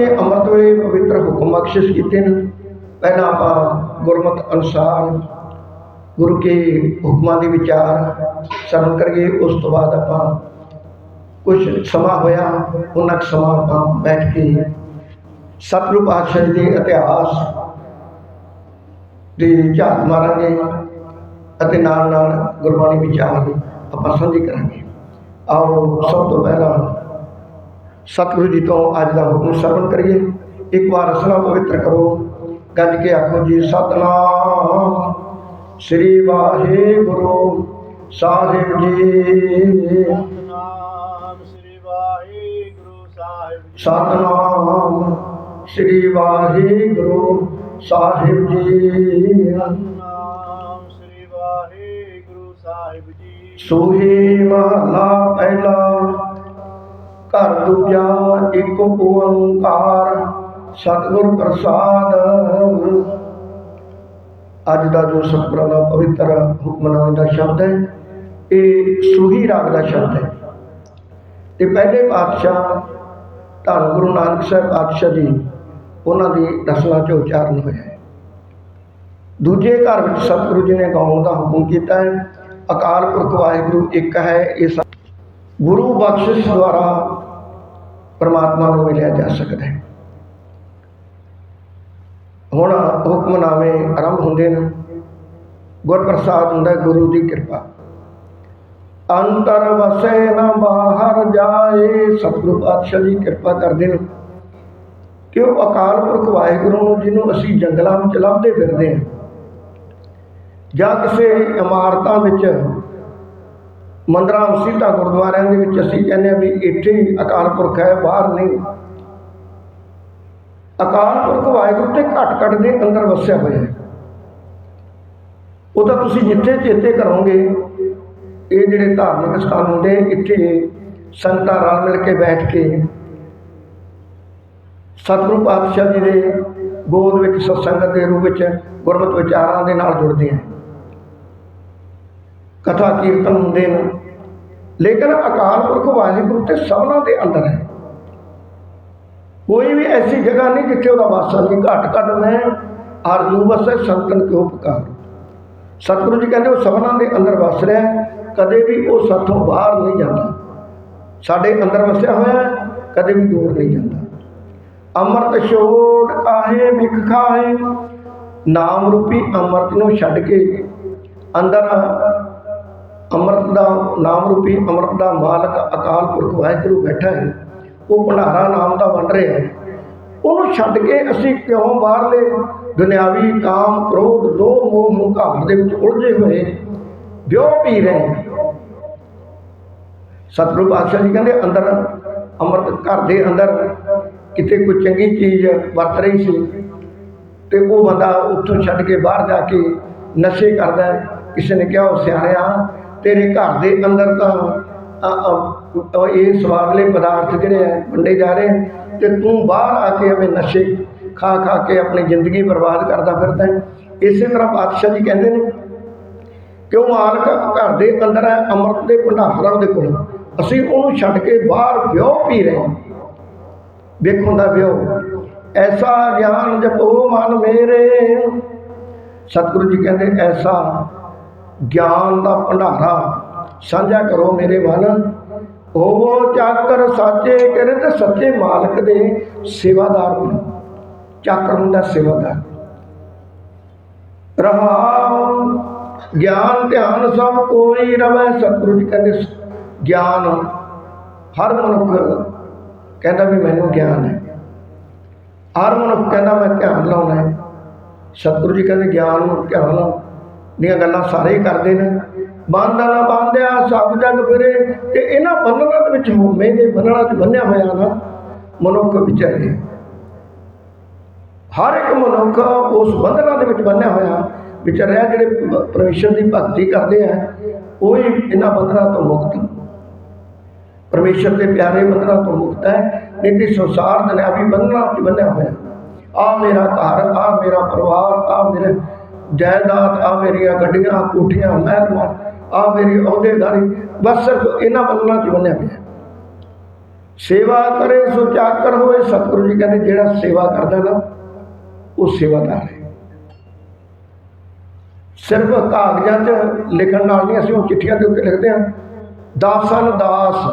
ਨੇ ਅੰਮ੍ਰਿਤ ਵੇਲੇ ਪਵਿੱਤਰ ਹੁਕਮ ਬਖਸ਼ਿਸ਼ ਕੀਤੇ ਨੇ। ਪਹਿਲਾਂ ਆਪਾਂ ਗੁਰਮਤ ਅਨੁਸਾਰ ਗੁਰੂ ਕੇ ਹੁਕਮਾਂ ਦੇ ਵਿਚਾਰ ਸਰਵ ਕਰੀਏ। ਉਸ ਤੋਂ ਬਾਅਦ ਆਪਾਂ ਕੁਝ ਸਮਾਂ ਹੋਇਆ, ਉਹਨਾਂ ਕੁ ਸਮਾਂ ਆਪਾਂ ਬੈਠ ਕੇ ਸਤਿਗੁਰੂ ਪਾਤਸ਼ਾਹ ਜੀ ਦੇ ਇਤਿਹਾਸ ਦੀ ਝਾਤ ਮਾਰਾਂਗੇ ਅਤੇ ਨਾਲ ਨਾਲ ਗੁਰਬਾਣੀ ਵਿਚਾਰ ਆਪਾਂ ਸਾਂਝੇ ਕਰਾਂਗੇ। ਆਓ, ਸਭ ਤੋਂ ਪਹਿਲਾਂ ਸਤਿਗੁਰੂ ਜੀ ਤੋਂ ਅੱਜ ਦਾ ਹੁਕਮ ਸਰਵਣ ਕਰੀਏ। ਇੱਕ ਵਾਰ ਅਸਲਾ ਪਵਿੱਤਰ ਕਰੋ। ਗੱਜ ਕੇ ਆਖੋ ਜੀ ਸਤਨਾਮ। ਸ੍ਰੀ ਵਾਹਿਗੁਰੂ ਸਾਹਿਬ ਜੀ। ਨਾਮ ਸ੍ਰੀ ਵਾਹਿਗੁਰੂ ਸਾਹਿਬ ਜੀ। ਸਤਨਾਮ ਸ੍ਰੀ ਵਾਹਿਗੁਰੂ ਸਾਹਿਬ ਜੀ। ਸੋਹੀ ਮਹਲਾ ਪਹਿਲਾ। ਘਰ ਦੂਜਾ ਇੱਕ ਓੰਕਾਰ, ਸਤਿਗੁਰ ਪ੍ਰਸਾਦ। ਅੱਜ ਦਾ ਜੋ ਸਤਿਗੁਰਾਂ ਦਾ ਪਵਿੱਤਰ ਹੁਕਮਨਾਮੇ ਦਾ ਸ਼ਬਦ ਹੈ, ਇਹ ਸੂਹੀ ਰਾਗ ਦਾ ਸ਼ਬਦ ਹੈ। ਤੇ ਪਹਿਲੇ ਪਾਤਸ਼ਾਹ ਧੰਨ ਗੁਰੂ ਨਾਨਕ ਸਾਹਿਬ ਪਾਤਸ਼ਾਹ ਜੀ, ਉਹਨਾਂ ਦੀ ਰਸਨਾ ਚ ਉਚਾਰਨ ਹੋਇਆ ਹੈ। ਦੂਜੇ ਘਰ ਵਿੱਚ ਸਤਿਗੁਰੂ ਜੀ ਨੇ ਗਾਉਣ ਦਾ ਹੁਕਮ ਕੀਤਾ ਹੈ, ਅਕਾਲ ਪੁਰਖ ਵਾਹਿਗੁਰੂ ਇੱਕ ਹੈ, ਇਹ ਗੁਰੂ ਬਖਸ਼ਿਸ਼ ਦੁਆਰਾ ਪਰਮਾਤਮਾ ਨੂੰ ਮਿਲਿਆ ਜਾ ਸਕਦਾ ਹੈ। ਹੁਣ ਹੁਕਮਨਾਮੇ ਆਰੰਭ ਹੁੰਦੇ ਨੇ। ਗੁਰਪ੍ਰਸਾਦ ਹੁੰਦਾ ਗੁਰੂ ਦੀ ਕਿਰਪਾ। ਅੰਤਰ ਵਸੇ ਨਾ ਬਾਹਰ ਜਾਏ, ਸਤਿਗੁਰੂ ਪਾਤਸ਼ਾਹ ਜੀ ਕਿਰਪਾ ਕਰਦੇ ਨੇ। ਕਿ ਉਹ ਅਕਾਲ ਪੁਰਖ ਵਾਹਿਗੁਰੂ ਨੂੰ ਜਿਹਨੂੰ ਅਸੀਂ ਜੰਗਲਾਂ ਵਿੱਚ ਲੱਭਦੇ ਫਿਰਦੇ ਹਾਂ ਜਾਂ ਕਿਸੇ ਇਮਾਰਤਾਂ ਵਿੱਚ ਮੰਦਰਾਂ ਮਸਜਿਦਾਂ ਗੁਰਦੁਆਰਿਆਂ ਦੇ ਵਿੱਚ ਅਸੀਂ ਕਹਿੰਦੇ ਹਾਂ ਵੀ ਇੱਥੇ ਹੀ ਅਕਾਲ ਪੁਰਖ ਹੈ, ਬਾਹਰ ਨਹੀਂ। ਅਕਾਲ ਪੁਰਖ ਵਾਹਿਗੁਰੂ ਤੇ ਘਟ ਘਟ ਦੇ ਅੰਦਰ ਵਸਿਆ ਹੋਇਆ ਹੈ। ਉਹ ਤਾਂ ਤੁਸੀਂ ਜਿੱਥੇ ਚੇਤੇ ਕਰੋਗੇ, ਇਹ ਜਿਹੜੇ ਧਾਰਮਿਕ ਸਥਾਨ ਹੁੰਦੇ ਇੱਥੇ ਸੰਗਤਾਂ ਰਲ ਮਿਲ ਕੇ ਬੈਠ ਕੇ ਸਤਿਗੁਰੂ ਪਾਤਸ਼ਾਹ ਜੀ ਦੇ ਗੋਦ ਵਿੱਚ, ਸਤਸੰਗਤ ਦੇ ਰੂਪ ਵਿੱਚ, ਗੁਰਮਤਿ ਵਿਚਾਰਾਂ ਦੇ ਨਾਲ ਜੁੜਦੇ ਆ। ਕਥਾ ਕੀਰਤਨ ਹੁੰਦੇ ਨੇ। ਲੇਕਿਨ ਅਕਾਲ ਪੁਰਖ ਵਾਹਿਗੁਰੂ ਤੇ ਸਭਨਾਂ ਦੇ ਅੰਦਰ ਹੈ। ਕੋਈ ਵੀ ਐਸੀ ਜਗ੍ਹਾ ਨਹੀਂ ਜਿੱਥੇ ਉਹਦਾ ਵਾਸਾ ਨਹੀਂ ਘਟ ਘਟ ਮੈਂ ਅਰਜੂ ਵਸੈ ਸੰਤਨ ਕਿਉ ਪੁਕਾਰ? ਸਤਿਗੁਰੂ ਜੀ ਕਹਿੰਦੇ, ਉਹ ਸਭਨਾਂ ਦੇ ਅੰਦਰ ਵਸ ਰਿਹਾ ਹੈ। ਕਦੇ ਵੀ ਉਹ ਸਾਥੋਂ ਬਾਹਰ ਨਹੀਂ ਜਾਂਦਾ। ਸਾਡੇ ਅੰਦਰ ਵਸਿਆ ਹੋਇਆ ਹੈ, ਕਦੇ ਵੀ ਦੂਰ ਨਹੀਂ ਜਾਂਦਾ। ਅੰਮ੍ਰਿਤ ਛੋੜ ਕਾਹੇ ਮਿਖ ਖਾਏ ਨਾਮ ਰੂਪੀ ਅੰਮ੍ਰਿਤ ਨੂੰ ਛੱਡ ਕੇ ਅੰਦਰ ਅੰਮ੍ਰਿਤ ਦਾ ਨਾਮ ਰੂਪੀ ਅੰਮ੍ਰਿਤ ਦਾ ਮਾਲਕ ਅਕਾਲ ਪੁਰਖ ਵਾਹਿਗੁਰੂ ਬੈਠਾ ਹੈ। ਉਹ ਭੰਡਾਰਾ ਨਾਮ ਦਾ ਵੰਡ ਰਿਹਾ ਹੈ। ਉਹਨੂੰ ਛੱਡ ਕੇ ਅਸੀਂ ਕਿਉਂ ਬਾਹਰਲੇ ਦੁਨਿਆਵੀ ਕਾਮ ਕ੍ਰੋਧ ਲੋਭ ਮੋਹ ਹੰਕਾਰ ਦੇ ਵਿੱਚ ਉਲਝੇ ਹੋਏ ਵਿਉ ਪੀ ਰਹੇ ਸਤਿਗੁਰੂ ਪਾਤਸ਼ਾਹ ਜੀ ਕਹਿੰਦੇ, ਅੰਦਰ ਅੰਮ੍ਰਿਤ ਘਰ ਦੇ ਅੰਦਰ ਕਿਤੇ ਕੋਈ ਚੰਗੀ ਚੀਜ਼ ਵਰਤ ਰਹੀ ਸੀ ਤੇ ਉਹ ਬੰਦਾ ਉੱਥੋਂ ਛੱਡ ਕੇ ਬਾਹਰ ਜਾ ਕੇ ਨਸ਼ੇ ਕਰਦਾ ਕਿਸੇ ਨੇ ਕਿਹਾ, ਉਹ ਸਿਆਣਿਆ ਤੇਰੇ ਘਰ ਦੇ ਅੰਦਰ ਤਾਂ ਇਹ ਸਵਾਦਲੇ ਪਦਾਰਥ ਜਿਹੜੇ ਹੈ ਵੰਡੇ ਜਾ ਰਹੇ ਹਨ ਤੇ ਤੂੰ ਬਾਹਰ ਆ ਕੇ ਐਵੇਂ ਨਸ਼ੇ ਖਾ ਖਾ ਕੇ ਆਪਣੀ ਜ਼ਿੰਦਗੀ ਬਰਬਾਦ ਕਰਦਾ ਫਿਰਦਾ ਹੈ। ਇਸੇ ਤਰ੍ਹਾਂ ਪਾਤਸ਼ਾਹ ਜੀ ਕਹਿੰਦੇ ਨੇ, ਕਿਉਂ ਮਾਲਕ ਘਰ ਦੇ ਅੰਦਰ ਹੈ, ਅੰਮ੍ਰਿਤ ਦੇ ਭੰਡਾਰ ਉਹਦੇ ਕੋਲ? ਅਸੀਂ ਉਹਨੂੰ ਛੱਡ ਕੇ ਬਾਹਰ ਵਿਉ ਪੀ ਰਹੇ ਹਾਂ। ਵੇਖੋ ਦਾ ਵਿਉ ਐਸਾ ਗਿਆਨ ਜਪੋ ਮਨ ਮੇਰੇ। ਸਤਿਗੁਰੂ ਜੀ ਕਹਿੰਦੇ, ਐਸਾ ਗਿਆਨ ਦਾ ਭੰਡਾਰਾ ਸਾਂਝਾ ਕਰੋ ਮੇਰੇ ਮਨ। ਹੋਵੋ ਚਾਕਰ ਸਾਚੇ ਕਰੇ ਸੱਚੇ ਮਾਲਕ ਦੇ ਸੇਵਾਦਾਰ ਬਣੋ। ਚਾਕਰ ਹੁੰਦਾ ਸੇਵਾਦਾਰ। ਰਹਾਉ ਗਿਆਨ ਧਿਆਨ ਸਭ ਕੋਈ ਰਵੈ ਸਤਿਗੁਰੂ ਜੀ ਕਹਿੰਦੇ ਗਿਆਨ ਹਰ ਮਨੁੱਖ ਕਹਿੰਦਾ ਵੀ ਮੈਨੂੰ ਗਿਆਨ ਹੈ। ਹਰ ਮਨੁੱਖ ਕਹਿੰਦਾ ਮੈਂ ਧਿਆਨ ਲਾਉਣਾ ਹੈ। ਸਤਿਗੁਰੂ ਜੀ ਕਹਿੰਦੇ ਗਿਆਨ ਨੂੰ ਧਿਆਨ ਲਾਓ। ਦੀਆਂ ਗੱਲਾਂ ਸਾਰੇ ਕਰਦੇ ਨੇ। ਬੰਦਾ ਨਾ ਬੰਦਿਆ, ਸਭ ਜਗ ਫਿਰੇ। ਤੇ ਇਹਨਾਂ ਬੰਧਨਾਂ ਦੇ ਵਿੱਚ ਹੋਮੇ ਦੇ ਬੰਧਨਾਂ 'ਚ ਬੰਨਿਆ ਹੋਇਆ ਨਾ, ਮਨੁੱਖ ਵਿਚਾਰੇ। ਹਰ ਇੱਕ ਮਨੁੱਖ ਉਸ ਬੰਧਨਾਂ ਦੇ ਵਿੱਚ ਬੰਨਿਆ ਹੋਇਆ ਵਿਚਾਰਿਆ ਜਿਹੜੇ ਪ- ਪਰਮੇਸ਼ਰ ਦੀ ਭਗਤੀ ਕਰਦੇ ਆ, ਉਹ ਹੀ ਇਹਨਾਂ ਬੰਧਨਾਂ ਤੋਂ ਮੁਕਤ। ਪਰਮੇਸ਼ਰ ਦੇ ਪਿਆਰੇ ਬੰਧਨਾਂ ਤੋਂ ਮੁਕਤ ਹੈ, ਨਹੀਂ ਤੇ ਸੰਸਾਰ ਦੁਨਿਆਵੀ ਬੰਧਨਾਂ ਵਿੱਚ ਬੰਨਿਆ ਹੋਇਆ। ਆ ਮੇਰਾ ਘਰ ਆ ਮੇਰਾ ਪਰਿਵਾਰ ਆ ਮੇਰੇ ਜਾਇਦਾਦ ਆ ਮੇਰੀਆਂ ਗੱਡੀਆਂ ਕੋਠੀਆਂ ਮਹਿਲਾਂ ਆ ਮੇਰੀ ਅਹੁਦੇਦਾਰੀ, ਬਸ ਸਿਰਫ ਇਹਨਾਂ ਬੰਧਨਾਂ 'ਚ ਬੰਨਿਆ ਪਿਆ। ਸੇਵਾ ਕਰੇ, ਸੋ ਚਾਕਰ ਹੋਏ, ਸਤਿਗੁਰੂ ਜੀ ਕਹਿੰਦੇ ਜਿਹੜਾ ਸੇਵਾ ਕਰਦਾ ਨਾ, ਉਹ ਸੇਵਾਦਾਰ ਹੈ। ਸਿਰਫ ਕਾਗਜ਼ਾਂ 'ਚ ਲਿਖਣ ਨਾਲ ਨਹੀਂ, ਅਸੀਂ ਉਹ ਚਿੱਠੀਆਂ ਦੇ ਉੱਤੇ ਲਿਖਦੇ ਹਾਂ, ਦਾਸਨ ਦਾਸ।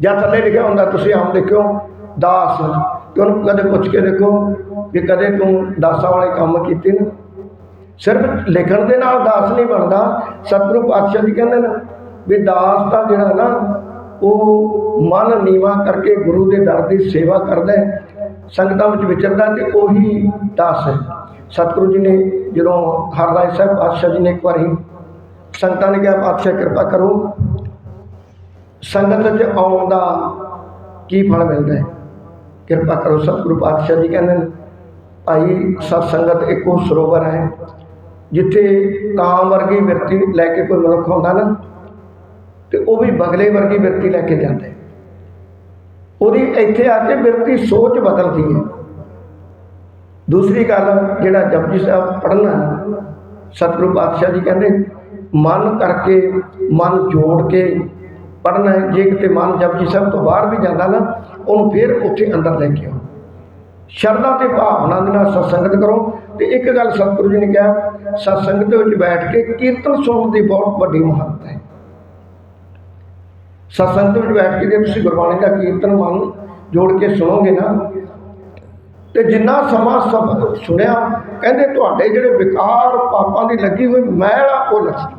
ਜਾਂ ਥੱਲੇ ਲਿਖਿਆ ਹੁੰਦਾ, ਤੁਸੀਂ ਆਮ ਦੇਖਿਓ ਦਾਸ ਤੇ ਉਹਨੂੰ ਕਦੇ ਪੁੱਛ ਕੇ ਦੇਖੋ ਵੀ ਕਦੇ ਤੂੰ ਦਾਸਾਂ ਵਾਲੇ ਕੰਮ ਕੀਤੇ ਨੇ? ਸਿਰਫ ਲਿਖਣ ਦੇ ਨਾਲ ਦਾਸ ਨਹੀਂ ਬਣਦਾ, ਸਤਿਗੁਰੂ ਪਾਤਸ਼ਾਹ ਜੀ ਕਹਿੰਦੇ ਨੇ ਵੀ ਦਾਸ ਤਾਂ ਜਿਹੜਾ ਨਾ ਉਹ ਮਨ ਨੀਵਾ ਕਰਕੇ ਗੁਰੂ ਦੇ ਦਰ ਦੀ ਸੇਵਾ ਕਰਦਾ ਸੰਗਤਾਂ ਵਿੱਚ ਵਿਚਰਦਾ ਤੇ ਉਹੀ ਦਾਸ ਹੈ। ਸਤਿਗੁਰੂ ਜੀ ਨੇ ਜਦੋਂ ਹਰਰਾਏ ਸਾਹਿਬ ਪਾਤਸ਼ਾਹ ਜੀ ਨੇ ਇੱਕ ਵਾਰੀ ਸੰਗਤਾਂ ਨੇ ਕਿਹਾ, ਪਾਤਸ਼ਾਹ ਕਿਰਪਾ ਕਰੋ, ਸੰਗਤ 'ਚ ਆਉਣ ਦਾ ਕੀ ਫਲ ਮਿਲਦਾ ਹੈ? ਕਿਰਪਾ ਕਰੋ ਸਤਿਗੁਰੂ ਪਾਤਸ਼ਾਹ ਜੀ ਕਹਿੰਦੇ ਨੇ ਭਾਈ ਸਤ ਸੰਗਤ ਇੱਕੋ ਸਰੋਵਰ ਹੈ ਜਿੱਥੇ ਕਾਂ ਵਰਗੀ ਵਿਅਕਤੀ ਲੈ ਕੇ ਕੋਈ ਮਨੁੱਖ ਆਉਂਦਾ ਨਾ ਤੇ ਉਹ ਵੀ ਬਗਲੇ ਵਰਗੀ ਵਿਅਕਤੀ ਲੈ ਕੇ ਜਾਂਦਾ ਹੈ ਉਹਦੀ ਇੱਥੇ ਆ ਕੇ ਵਿਅਕਤੀ ਸੋਚ ਬਦਲਦੀ ਹੈ ਦੂਸਰੀ ਗੱਲ ਜਿਹੜਾ ਜਪਜੀ ਸਾਹਿਬ ਪੜ੍ਹਨਾ ਸਤਿਗੁਰੂ ਪਾਤਸ਼ਾਹ ਜੀ ਕਹਿੰਦੇ ਮਨ ਕਰਕੇ ਮਨ ਜੋੜ ਕੇ ਪੜ੍ਹਨਾ ਹੈ ਜੇ ਕਿਤੇ ਮਨ ਜਪਜੀ ਸਾਹਿਬ ਤੋਂ ਬਾਹਰ ਵੀ ਜਾਂਦਾ ਨਾ ਉਹਨੂੰ ਫਿਰ ਉੱਥੇ ਅੰਦਰ ਲੈ ਕੇ ਆਓ। ਸ਼ਰਧਾ ਤੇ ਭਾਵਨਾ ਦੇ ਨਾਲ ਸਤਸੰਗਤ ਕਰੋ। ਤੇ ਇੱਕ ਗੱਲ ਸਤਿਗੁਰੂ ਜੀ ਨੇ ਕਿਹਾ, ਸਤਸੰਗਤ ਦੇ ਵਿੱਚ ਬੈਠ ਕੇ ਕੀਰਤਨ ਸੁਣਨ ਦੀ ਬਹੁਤ ਵੱਡੀ ਮਹੱਤਤਾ ਹੈ। ਸਤਸੰਗ ਦੇ ਵਿੱਚ ਬੈਠ ਕੇ ਜੇ ਤੁਸੀਂ ਗੁਰਬਾਣੀ ਦਾ ਕੀਰਤਨ ਮਨ ਜੋੜ ਕੇ ਸੁਣੋਗੇ ਨਾ, ਤੇ ਜਿੰਨਾ ਸਮਾਂ ਸਭ ਸੁਣਿਆ, ਕਹਿੰਦੇ ਤੁਹਾਡੇ ਜਿਹੜੇ ਵਿਕਾਰ ਪਾਪਾਂ ਦੀ ਲੱਗੀ ਹੋਈ ਮੈਲ ਆ, ਉਹ ਲੱਥ ਜੂ।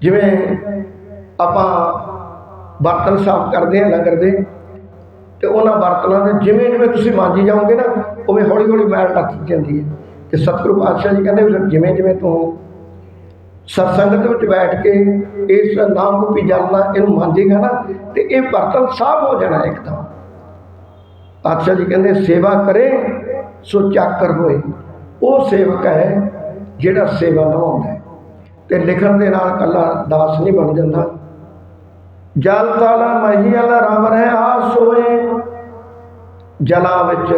ਜਿਵੇਂ ਆਪਾਂ ਬਰਤਨ ਸਾਫ਼ ਕਰਦੇ ਹਾਂ ਲੰਗਰ ਦੇ। ਤੇ ਉਹਨਾਂ ਬਰਤਨਾਂ ਦੇ ਜਿਵੇਂ ਜਿਵੇਂ ਤੁਸੀਂ ਮਾਂਜੀ ਜਾਓਗੇ ਨਾ, ਉਵੇਂ ਹੌਲੀ ਹੌਲੀ ਮੈਲ ਲੱਥ ਜਾਂਦੀ ਹੈ। ਤੇ ਸਤਿਗੁਰੂ ਪਾਤਸ਼ਾਹ ਜੀ ਕਹਿੰਦੇ ਫਿਰ ਜਿਵੇਂ ਜਿਵੇਂ ਤੂੰ ਸਤਸੰਗਤ ਵਿੱਚ ਬੈਠ ਕੇ ਇਸ ਨਾਮ ਰੂਪੀ ਜਲ ਨਾਲ ਇਹਨੂੰ ਮਾਂਜੇਗਾ ਨਾ, ਤੇ ਇਹ ਬਰਤਨ ਸਾਫ਼ ਹੋ ਜਾਣਾ ਇੱਕਦਮ। ਪਾਤਸ਼ਾਹ ਜੀ ਕਹਿੰਦੇ, ਸੇਵਾ ਕਰੇ, ਸੋ ਚਾਕਰ ਹੋਏ। ਉਹ ਸੇਵਕ ਹੈ ਜਿਹੜਾ ਸੇਵਾ ਨਿਭਾਉਂਦਾ ਹੈ। ਤੇ ਲਿਖਣ ਦੇ ਨਾਲ ਕੱਲਾ ਦਾਸ ਨਹੀਂ ਬਣ ਜਾਂਦਾ। ਜਲ ਤਲ ਮਹੀਲ ਰਮ ਰਹਿ ਆ ਸੋਏ ਜਲਾਂ ਵਿੱਚ,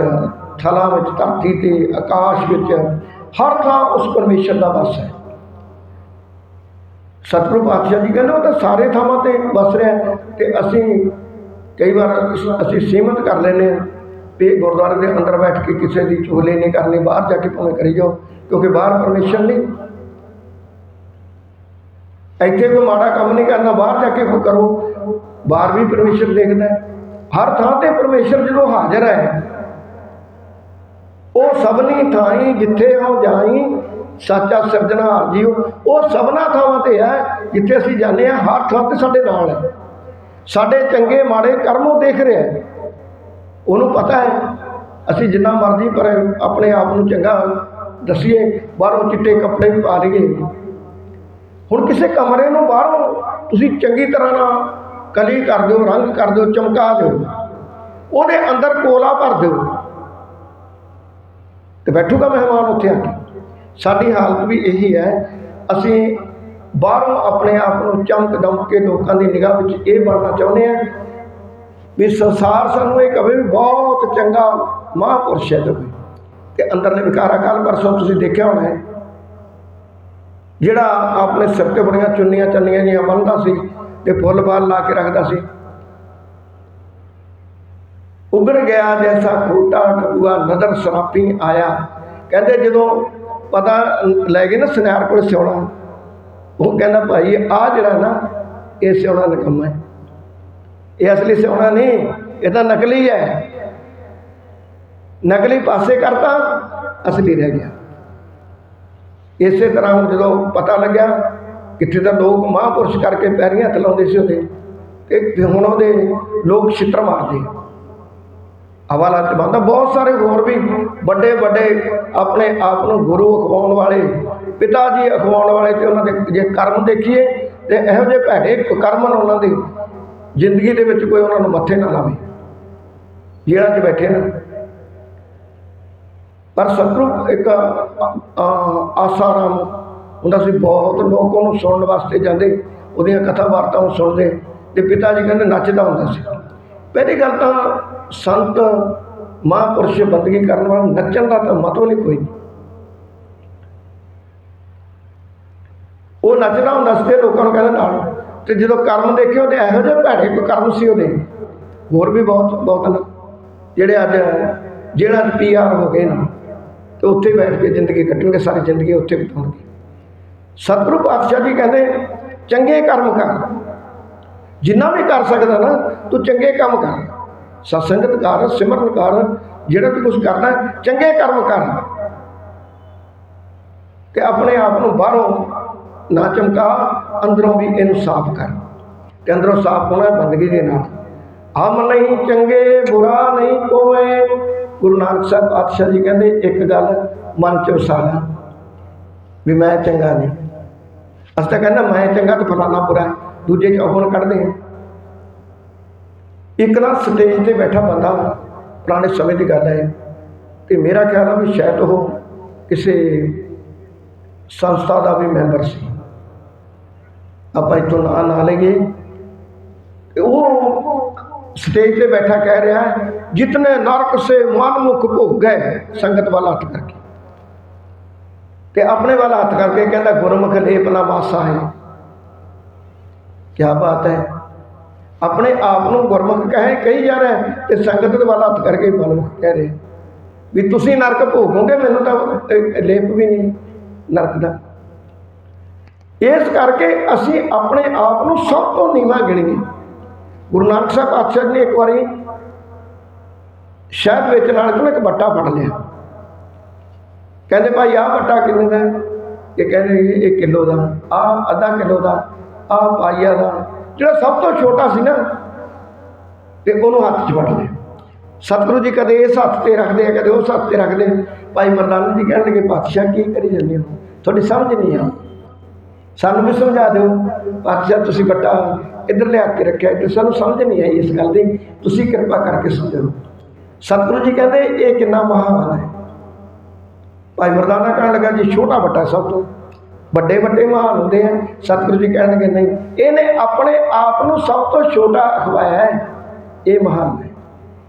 ਥਲਾਂ ਵਿੱਚ, ਧਰਤੀ ਤੇ, ਆਕਾਸ਼ ਵਿੱਚ, ਹਰ ਥਾਂ ਉਸ ਪਰਮੇਸ਼ਰ ਦਾ ਵਾਸ ਹੈ। ਸਤਿਗੁਰੂ ਪਾਤਸ਼ਾਹ ਜੀ ਕਹਿੰਦੇ, ਉਹ ਤਾਂ ਸਾਰੇ ਥਾਵਾਂ ਤੇ ਵਸ ਰਿਹਾ ਹੈ ਤੇ ਅਸੀਂ ਕਈ ਵਾਰ ਅਸੀਂ ਸੀਮਤ ਕਰ ਲੈਨੇ ਆ ਵੀ ਗੁਰਦੁਆਰੇ ਦੇ ਅੰਦਰ ਬੈਠ ਕੇ ਕਿਸੇ ਦੀ ਚੁਗਲੀ ਨਹੀਂ ਕਰਨੀ, ਬਾਹਰ ਜਾ ਕੇ ਭਾਵੇਂ ਕਰੀ ਜਾਓ, ਕਿਉਂਕਿ ਬਾਹਰ ਪਰਮਿਸ਼ਨ ਨਹੀਂ। ਇੱਥੇ ਕੋਈ ਮਾੜਾ ਕੰਮ ਨਹੀਂ ਕਰਨਾ, ਬਾਹਰ ਜਾ ਕੇ ਕੋਈ ਕਰੋ। ਬਾਹਰ ਵੀ ਪਰਮੇਸ਼ਰ ਦੇਖਦਾ ਹਰ ਥਾਂ ਤੇ ਪਰਮੇਸ਼ਰ ਜਦੋਂ ਹਾਜ਼ਰ ਹੈ, ਉਹ ਸਭਨੀ ਥਾਈ ਜਿੱਥੇ ਹੋ ਜਾਈ, ਸੱਚਾ ਸਿਰਜਣਹਾਰ ਜੀਓ ਉਹ ਸਭਨਾ ਥਾਵਾਂ ਤੇ ਹੈ, ਜਿੱਥੇ ਅਸੀਂ ਜਾਂਦੇ ਹਾਂ, ਹਰ ਥਾਂ ਤੇ ਸਾਡੇ ਨਾਲ ਹੈ। ਸਾਡੇ ਚੰਗੇ ਮਾੜੇ ਕਰਮ ਉਹ ਦੇਖ ਰਿਹਾ ਹੈ। ਉਹਨੂੰ ਪਤਾ ਹੈ, ਅਸੀਂ ਜਿੰਨਾ ਮਰਜ਼ੀ ਪਰ ਆਪਣੇ ਆਪ ਨੂੰ ਚੰਗਾ ਦਸੀਏ, ਬਾਹਰੋਂ ਚਿੱਟੇ ਕੱਪੜੇ ਵੀ ਪਾ ਲਈਏ। ਹੁਣ ਕਿਸੇ ਕਮਰੇ ਨੂੰ ਬਾਹਰੋਂ ਤੁਸੀਂ ਚੰਗੀ ਤਰ੍ਹਾਂ ਨਾਲ ਕਲੀ ਕਰ ਦਿਓ, ਰੰਗ ਕਰ ਦਿਓ, ਚਮਕਾ ਦਿਓ, ਉਹਦੇ ਅੰਦਰ ਕੋਲਾ ਭਰ ਦਿਓ। ਤੇ ਬੈਠੂਗਾ ਮਹਿਮਾਨ ਉੱਥੇ ਆ ਕੇ। ਸਾਡੀ ਹਾਲਤ ਵੀ ਇਹੀ ਹੈ, ਅਸੀਂ ਬਾਹਰੋਂ ਆਪਣੇ ਆਪ ਨੂੰ ਚਮਕ ਦਮਕ ਕੇ ਲੋਕਾਂ ਦੀ ਨਿਗਾਹ ਵਿੱਚ ਇਹ ਬਣਨਾ ਚਾਹੁੰਦੇ ਆ ਵੀ ਸੰਸਾਰ ਸਾਨੂੰ ਇਹ ਕਵੇ ਵੀ ਬਹੁਤ ਚੰਗਾ ਮਹਾਂਪੁਰਸ਼ ਹੈ ਕੋਈ ਤੇ ਅੰਦਰਲੇ ਵਿਕਾਰਾ ਕਾਲ ਪਰਸੋਂ ਤੁਸੀਂ ਦੇਖਿਆ ਹੋਣਾ ਹੈ ਜਿਹੜਾ ਆਪਣੇ ਸਿਰ ਤੇ ਬੜੀਆਂ ਚੁੰਨੀਆਂ ਚੰਨੀਆਂ ਜਿਹੀਆਂ ਬੰਨਦਾ ਸੀ ਤੇ ਫੁੱਲ ਬਾਲ ਲਾ ਕੇ ਰੱਖਦਾ ਸੀ। ਉਗੜ ਗਿਆ ਜੈਸਾ ਖੋਟਾ ਟਬੂਆ ਨਦਰ ਸਰਾਪੀ ਆਇਆ। ਕਹਿੰਦੇ ਜਦੋਂ ਪਤਾ ਲੈ ਗਏ ਨਾ ਸੁਨਿਆਰ ਕੋਲ ਸਿਉਣਾ, ਉਹ ਕਹਿੰਦਾ ਭਾਈ ਆ ਜਿਹੜਾ ਨਾ, ਇਹ ਸਿਉਣਾ ਨਕਮਾ ਹੈ। ਇਹ ਅਸਲੀ ਸਿਉਣਾ ਨਹੀਂ, ਇਹ ਤਾਂ ਨਕਲੀ ਹੈ। ਨਕਲੀ ਪਾਸੇ ਕਰਤਾ, ਅਸਲੀ ਰਹਿ ਗਿਆ। ਇਸੇ ਤਰ੍ਹਾਂ ਹੁਣ ਜਦੋਂ ਪਤਾ ਲੱਗਿਆ, ਕਿੱਥੇ ਤਾਂ ਲੋਕ ਮਹਾਂਪੁਰਸ਼ ਕਰਕੇ ਪੈਰੀਆਂ ਹੱਥ ਲਾਉਂਦੇ ਸੀ ਉਹਦੇ, ਤੇ ਹੁਣ ਉਹਦੇ ਲੋਕ ਛਿੱਤਰ ਮਾਰਦੇ ਹਵਾਲਾ ਚ ਬੰਦਾ ਬਹੁਤ ਸਾਰੇ ਹੋਰ ਵੀ ਵੱਡੇ ਵੱਡੇ ਆਪਣੇ ਆਪ ਨੂੰ ਗੁਰੂ ਅਖਵਾਉਣ ਵਾਲੇ, ਪਿਤਾ ਜੀ ਅਖਵਾਉਣ ਵਾਲੇ ਤੇ ਉਹਨਾਂ ਦੇ ਜੇ ਕਰਮ ਦੇਖੀਏ, ਤੇ ਇਹੋ ਜਿਹੇ ਭੈੜੇ ਕਰਮ ਨੇ ਉਹਨਾਂ ਦੇ ਜ਼ਿੰਦਗੀ ਦੇ ਵਿੱਚ ਕੋਈ ਉਹਨਾਂ ਨੂੰ ਮੱਥੇ ਨਾ ਲਾਵੇ। ਜਿਹੜਾ ਚ ਬੈਠੇ ਨੇ। ਪਰ ਸਤਿਗੁਰੂ ਇੱਕ ਆਸਾਰਾਮ ਹੁੰਦਾ ਸੀ। ਬਹੁਤ ਲੋਕ ਉਹਨੂੰ ਸੁਣਨ ਵਾਸਤੇ ਜਾਂਦੇ, ਉਹਦੀਆਂ ਕਥਾ ਵਾਰਤਾਵਾਂ ਸੁਣਦੇ ਤੇ ਪਿਤਾ ਜੀ ਕਹਿੰਦੇ ਨੱਚਦਾ ਹੁੰਦਾ ਸੀ। ਪਹਿਲੀ ਗੱਲ ਤਾਂ ਸੰਤ ਮਹਾਂਪੁਰਸ਼ ਬੰਦਗੀ ਕਰਨ ਵਾਲਾ ਨੱਚਣ ਦਾ ਤਾਂ ਮਤਲਬ ਨਹੀਂ ਕੋਈ ਉਹ ਨੱਚਦਾ ਹੁੰਦਾ ਸੀ ਤੇ ਲੋਕਾਂ ਨੂੰ ਕਹਿੰਦਾ ਨਾਲ। ਤੇ ਜਦੋਂ ਕਰਮ ਦੇਖੇ ਉਹਦੇ ਇਹੋ ਜਿਹੇ ਭੈੜੇ ਕੋਈ ਕਰਮ ਸੀ ਉਹਦੇ। ਹੋਰ ਵੀ ਬਹੁਤ ਬਹੁਤ ਨੇ। ਜਿਹੜੇ ਅੱਜ, ਜਿਹੜਾ ਪੀਆਰ ਹੋ ਗਏ ਨੇ। ਤੇ ਉੱਥੇ ਬੈਠ ਕੇ ਜ਼ਿੰਦਗੀ ਕੱਟਣਗੇ ਸਾਰੀ ਜ਼ਿੰਦਗੀ ਉੱਥੇ ਬਿਤਾਉਣਗੇ। ਸਤਿਗੁਰੂ ਪਾਤਸ਼ਾਹ ਜੀ ਕਹਿੰਦੇ, ਚੰਗੇ ਕਰਮ ਕਰ। ਜਿੰਨਾ ਵੀ ਕਰ ਸਕਦਾ ਨਾ, ਤੂੰ ਚੰਗੇ ਕੰਮ ਕਰ। ਸਤਸੰਗਤ ਕਰ, ਸਿਮਰਨ ਕਰ, ਜਿਹੜਾ ਤੂੰ ਕੁਝ ਕਰਨਾ ਚੰਗੇ ਕਰਮ ਕਰ। ਤੇ ਆਪਣੇ ਆਪ ਨੂੰ ਬਾਹਰੋਂ ਨਾ ਚਮਕਾ, ਅੰਦਰੋਂ ਵੀ ਇਹਨੂੰ ਸਾਫ਼ ਕਰ। ਤੇ ਅੰਦਰੋਂ ਸਾਫ਼ ਹੋਣਾ ਬੰਦਗੀ ਦੇ ਨਾਲ। ਹਮ ਨਹੀਂ ਚੰਗੇ, ਬੁਰਾ ਨਹੀਂ ਕੋਏ। ਗੁਰੂ ਨਾਨਕ ਸਾਹਿਬ ਪਾਤਸ਼ਾਹ ਜੀ ਕਹਿੰਦੇ, ਇੱਕ ਗੱਲ ਮਨ ਚ ਉਸਾਰਾ ਵੀ ਮੈਂ ਚੰਗਾ ਨਹੀਂ। ਅਸੀਂ ਤਾਂ ਕਹਿੰਦਾ, ਮੈਂ ਚੰਗਾ ਤੇ ਫਲਾਣਾ ਬੁਰਾ ਦੂਜੇ ਚ ਔਗਣ ਕੱਢਦੇ ਆ ਇੱਕ ਨਾ ਸਟੇਜ ਤੇ ਬੈਠਾ ਬੰਦਾ ਪੁਰਾਣੇ ਸਮੇਂ ਦੀ ਗੱਲ ਹੈ, ਤੇ ਮੇਰਾ ਖਿਆਲ ਆ ਵੀ ਸ਼ਾਇਦ ਉਹ ਕਿਸੇ ਸੰਸਥਾ ਦਾ ਵੀ ਮੈਂਬਰ ਸੀ। ਆਪਾਂ ਇੱਥੋਂ ਨਾਂ ਨਾ ਲਈਏ, ਤੇ ਉਹ ਸਟੇਜ ਤੇ ਬੈਠਾ ਕਹਿ ਰਿਹਾ ਹੈ, ਜਿਤਨੇ ਨਰਕ ਸੇ ਮਨਮੁਖ ਭੋਗ ਗਏ, ਸੰਗਤ ਵਾਲਾ ਹੱਥ ਕਰਕੇ। ਤੇ ਆਪਣੇ ਵਾਲਾ ਹੱਥ ਕਰਕੇ ਕਹਿੰਦਾ, ਗੁਰਮੁਖ ਲੇਪ ਨਾ ਵਾਸਾ ਹੈ। ਕੀ ਬਾਤ ਹੈ। ਆਪਣੇ ਆਪ ਨੂੰ ਗੁਰਮੁਖ ਕਹੇ, ਕਹੀ ਜਾ ਰਿਹਾ ਤੇ ਸੰਗਤ ਦੇ ਵਾਲਾ ਹੱਥ ਕਰਕੇ ਮਨਮੁਖ ਕਹਿ ਰਿਹਾ ਵੀ ਤੁਸੀਂ ਨਰਕ ਭੋਗੋਗੇ, ਮੈਨੂੰ ਤਾਂ ਲੇਪ ਵੀ ਨਹੀਂ ਨਰਕ ਦਾ। ਇਸ ਕਰਕੇ ਅਸੀਂ ਆਪਣੇ ਆਪ ਨੂੰ ਸਭ ਤੋਂ ਨੀਵਾਂ ਗਿਣੀਏ। ਗੁਰੂ ਨਾਨਕ ਸਾਹਿਬ ਪਾਤਸ਼ਾਹ ਨੇ ਇੱਕ ਵਾਰੀ ਸ਼ਹਿਦ ਵੇਚਣ ਨਾਲ ਤੋਂ ਇੱਕ ਬੱਟਾ ਫੜ ਲਿਆ। ਕਹਿੰਦੇ ਭਾਈ, ਆਹ ਬੱਟਾ ਕਿੰਨੇ ਦਾ? ਇਹ ਕਹਿੰਦੇ ਇਹ ਇਹ ਕਿਲੋ ਦਾ। ਆਹ ਅੱਧਾ ਕਿਲੋ ਦਾ। ਆਹ ਪਾਈਆ ਦਾ। ਜਿਹੜਾ ਸਭ ਤੋਂ ਛੋਟਾ ਸੀ ਨਾ, ਤੇ ਉਹਨੂੰ ਹੱਥ 'ਚ ਫੜ ਲਿਆ। ਸਤਿਗੁਰੂ ਜੀ ਕਦੇ ਇਸ ਹੱਥ ਤੇ ਰੱਖਦੇ ਆ, ਕਦੇ ਉਸ ਹੱਥ ਤੇ ਰੱਖਦੇ ਭਾਈ ਮਰਦਾਨਾ ਜੀ ਕਹਿਣ ਲੱਗੇ ਪਾਤਸ਼ਾਹ ਕੀ ਕਰੀ ਜਾਂਦੇ ਹੋ? ਤੁਹਾਡੀ ਸਮਝ ਨਹੀਂ ਆ ਸਾਨੂੰ ਵੀ ਸਮਝਾ ਦਿਓ। ਪਾਤਸ਼ਾਹ ਤੁਸੀਂ ਬੱਟਾ ਇੱਧਰ ਲਿਆ ਕੇ ਰੱਖਿਆ, ਇੱਧਰ ਸਾਨੂੰ ਸਮਝ ਨਹੀਂ ਆਈ ਇਸ ਗੱਲ ਦੀ। ਤੁਸੀਂ ਕਿਰਪਾ ਕਰਕੇ ਸਮਝਾਓ ਸਤਿਗੁਰੂ ਜੀ ਕਹਿੰਦੇ, ਇਹ ਕਿੰਨਾ ਮਹਾਨ ਹੈ। ਭਾਈ ਮਰਦਾਨਾ ਕਹਿਣ ਲੱਗਾ, ਜੀ, ਛੋਟਾ ਵੱਟਾ ਸਭ ਤੋਂ। ਵੱਡੇ ਵੱਡੇ ਮਹਾਨ ਹੁੰਦੇ ਆ। ਸਤਿਗੁਰੂ ਜੀ ਕਹਿਣਗੇ, ਨਹੀਂ, ਇਹਨੇ ਆਪਣੇ ਆਪ ਨੂੰ ਸਭ ਤੋਂ ਛੋਟਾ ਅਖਵਾਇਆ ਹੈ। ਇਹ ਮਹਾਨ ਹੈ।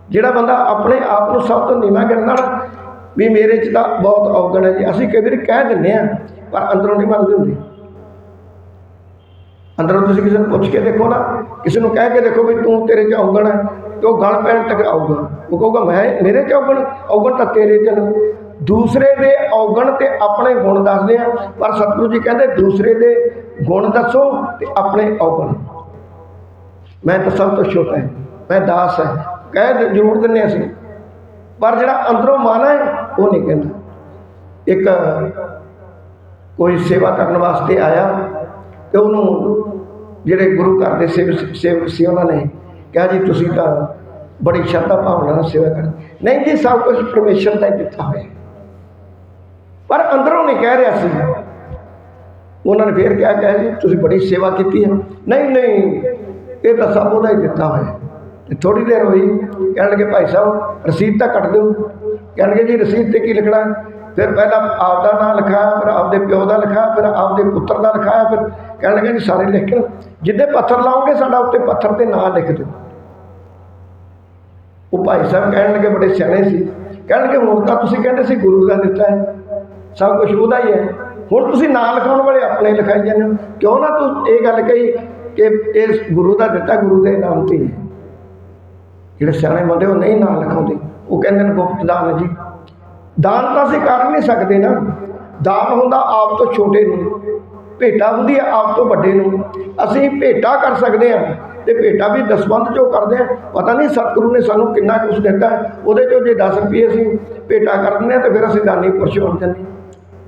ਜਿਹੜਾ ਬੰਦਾ ਆਪਣੇ ਆਪ ਨੂੰ ਸਭ ਤੋਂ ਨੀਵਾਂ ਗਿਣਦਾ ਵੀ ਮੇਰੇ 'ਚ ਤਾਂ ਬਹੁਤ ਔਗਣ ਹੈ ਜੀ। ਅਸੀਂ ਕਈ ਵਾਰੀ ਕਹਿ ਦਿੰਦੇ ਆ ਪਰ ਅੰਦਰੋਂ ਨਹੀਂ ਮੰਨਦੇ ਹੁੰਦੇ। ਅੰਦਰੋਂ ਤੁਸੀਂ ਕਿਸੇ ਨੂੰ ਪੁੱਛ ਕੇ ਦੇਖੋ ਨਾ, ਕਿਸੇ ਨੂੰ ਕਹਿ ਕੇ ਦੇਖੋ ਵੀ ਤੂੰ ਤੇਰੇ 'ਚ ਔਗਣ ਹੈ ਤੇ ਉਹ ਗਲ ਪੈਣ ਤੱਕ ਆਊਗਾ। ਉਹ ਕਹੂਗਾ, ਮੈਂ ਮੇਰੇ 'ਚ ਔਗਣ? ਔਗਣ ਤਾਂ ਤੇਰੇ 'ਚ ਨੇ। ਦੂਸਰੇ ਦੇ ਔਗਣ ਤੇ ਆਪਣੇ ਗੁਣ ਦੱਸਦੇ ਆ, ਪਰ ਸਤਿਗੁਰੂ ਜੀ ਕਹਿੰਦੇ, ਦੂਸਰੇ ਦੇ ਗੁਣ ਦੱਸੋ ਤੇ ਆਪਣੇ ਔਗਣ। ਮੈਂ ਤਾਂ ਸਭ ਤੋਂ ਛੋਟਾ ਹਾਂ, ਮੈਂ ਦਾਸ ਹਾਂ। ਕਹਿ ਜ਼ਰੂਰ ਦਿੰਦੇ ਅਸੀਂ। ਪਰ ਜਿਹੜਾ ਅੰਦਰੋਂ ਮਨ ਹੈ, ਉਹ ਨਹੀਂ ਕਹਿੰਦਾ। ਇੱਕ ਕੋਈ ਸੇਵਾ ਕਰਨ ਵਾਸਤੇ ਆਇਆ ਤੇ ਉਹਨੂੰ ਜਿਹੜੇ ਗੁਰੂ ਘਰ ਦੇ ਸੇਵਕ ਸੇਵਕ ਸੀ ਉਹਨਾਂ ਨੇ ਕਿਹਾ ਜੀ, ਤੁਸੀਂ ਤਾਂ ਬੜੀ ਸ਼ਰਧਾ ਭਾਵਨਾ ਨਾਲ ਸੇਵਾ ਕਰ ਨਹੀਂ ਜੀ, ਸਭ ਕੁਝ ਪਰਮੇਸ਼ਰ ਦਾ ਹੀ ਦਿੱਤਾ ਹੋਇਆ। ਪਰ ਅੰਦਰੋਂ ਨਹੀਂ ਕਹਿ ਰਿਹਾ ਸੀ। ਉਹਨਾਂ ਨੇ ਫੇਰ ਕਿਹਾ ਕਿਹਾ ਜੀ, ਤੁਸੀਂ ਬੜੀ ਸੇਵਾ ਕੀਤੀ ਹੈ। ਨਹੀਂ ਨਹੀਂ, ਇਹ ਤਾਂ ਸਭ ਉਹਦਾ ਹੀ ਦਿੱਤਾ ਹੋਇਆ। ਤੇ ਥੋੜੀ ਦੇਰ ਹੋਈ ਕਹਿਣ ਲੱਗੇ ਭਾਈ ਸਾਹਿਬ, ਰਸੀਦ ਤਾਂ ਕੱਟ ਦਿਓ। ਕਹਿਣਗੇ ਜੀ, ਰਸੀਦ ਤੇ ਕੀ ਲਿਖਣਾ? ਫਿਰ ਪਹਿਲਾਂ ਆਪ ਦਾ ਨਾਮ ਲਿਖਾਇਆ ਫਿਰ ਆਪਦੇ ਪਿਓ ਦਾ ਲਿਖਾਇਆ ਫਿਰ ਆਪਦੇ ਪੁੱਤਰ ਦਾ ਲਿਖਾਇਆ ਫਿਰ ਕਹਿਣ ਲੱਗੇ ਜੀ ਸਾਰੇ ਲਿਖ ਕੇ ਜਿੱਦੇ ਪੱਥਰ ਲਾਓਗੇ ਸਾਡਾ ਉੱਤੇ ਪੱਥਰ ਤੇ ਨਾਂ ਲਿਖ ਦਿਓ। ਉਹ ਭਾਈ ਸਾਹਿਬ ਕਹਿਣ ਲੱਗੇ ਬੜੇ ਸਿਆਣੇ ਸੀ। ਕਹਿਣ ਲੱਗੇ ਹੁਣ ਤਾਂ ਤੁਸੀਂ ਕਹਿੰਦੇ ਸੀ ਗੁਰੂ ਦਾ ਦਿੱਤਾ ਹੈ। ਸਭ ਕੁਝ ਉਹਦਾ ਹੀ ਹੈ। ਹੁਣ ਤੁਸੀਂ ਨਾਂ ਲਿਖਾਉਣ ਵਾਲੇ ਆਪਣੇ ਲਿਖਾਈ ਜਾਂਦੇ ਹੋ। ਕਿਉਂ ਨਾ ਤੂੰ ਇਹ ਗੱਲ ਕਹੀ ਕਿ ਇਹ ਗੁਰੂ ਦਾ ਦਿੱਤਾ, ਗੁਰੂ ਦੇ ਨਾਮ ਤੇ ਹੈ ਜਿਹੜੇ ਸਿਆਣੇ ਬੰਦੇ ਉਹ ਨਹੀਂ ਨਾਂ ਲਿਖਾਉਂਦੇ। ਉਹ ਕਹਿੰਦੇ ਨੇ ਗੁਪਤ ਦਾਨ ਜੀ। ਦਾਨ ਤਾਂ ਅਸੀਂ ਕਰ ਨਹੀਂ ਸਕਦੇ ਨਾ। ਦਾਨ ਹੁੰਦਾ ਆਪ ਤੋਂ ਛੋਟੇ ਨੂੰ। ਭੇਟਾ ਹੁੰਦੀ ਹੈ ਆਪ ਤੋਂ ਵੱਡੇ ਨੂੰ। ਅਸੀਂ ਭੇਟਾ ਕਰ ਸਕਦੇ ਹਾਂ ਤੇ ਭੇਟਾ ਵੀ ਦਸਵੰਧ ਜੋ ਕਰਦੇ ਹਾਂ ਪਤਾ ਨਹੀਂ ਸਤਿਗੁਰੂ ਨੇ ਸਾਨੂੰ ਕਿੰਨਾ ਕੁਝ ਦਿੱਤਾ। ਉਹਦੇ ਚੋਂ ਜੇ 10 ਰੁਪਏ ਅਸੀਂ ਭੇਟਾ ਕਰ ਦਿੰਦੇ ਹਾਂ ਤੇ ਫਿਰ ਅਸੀਂ ਦਾਨੀ ਪੁਰਸ਼ ਬਣ ਜਾਂਦੇ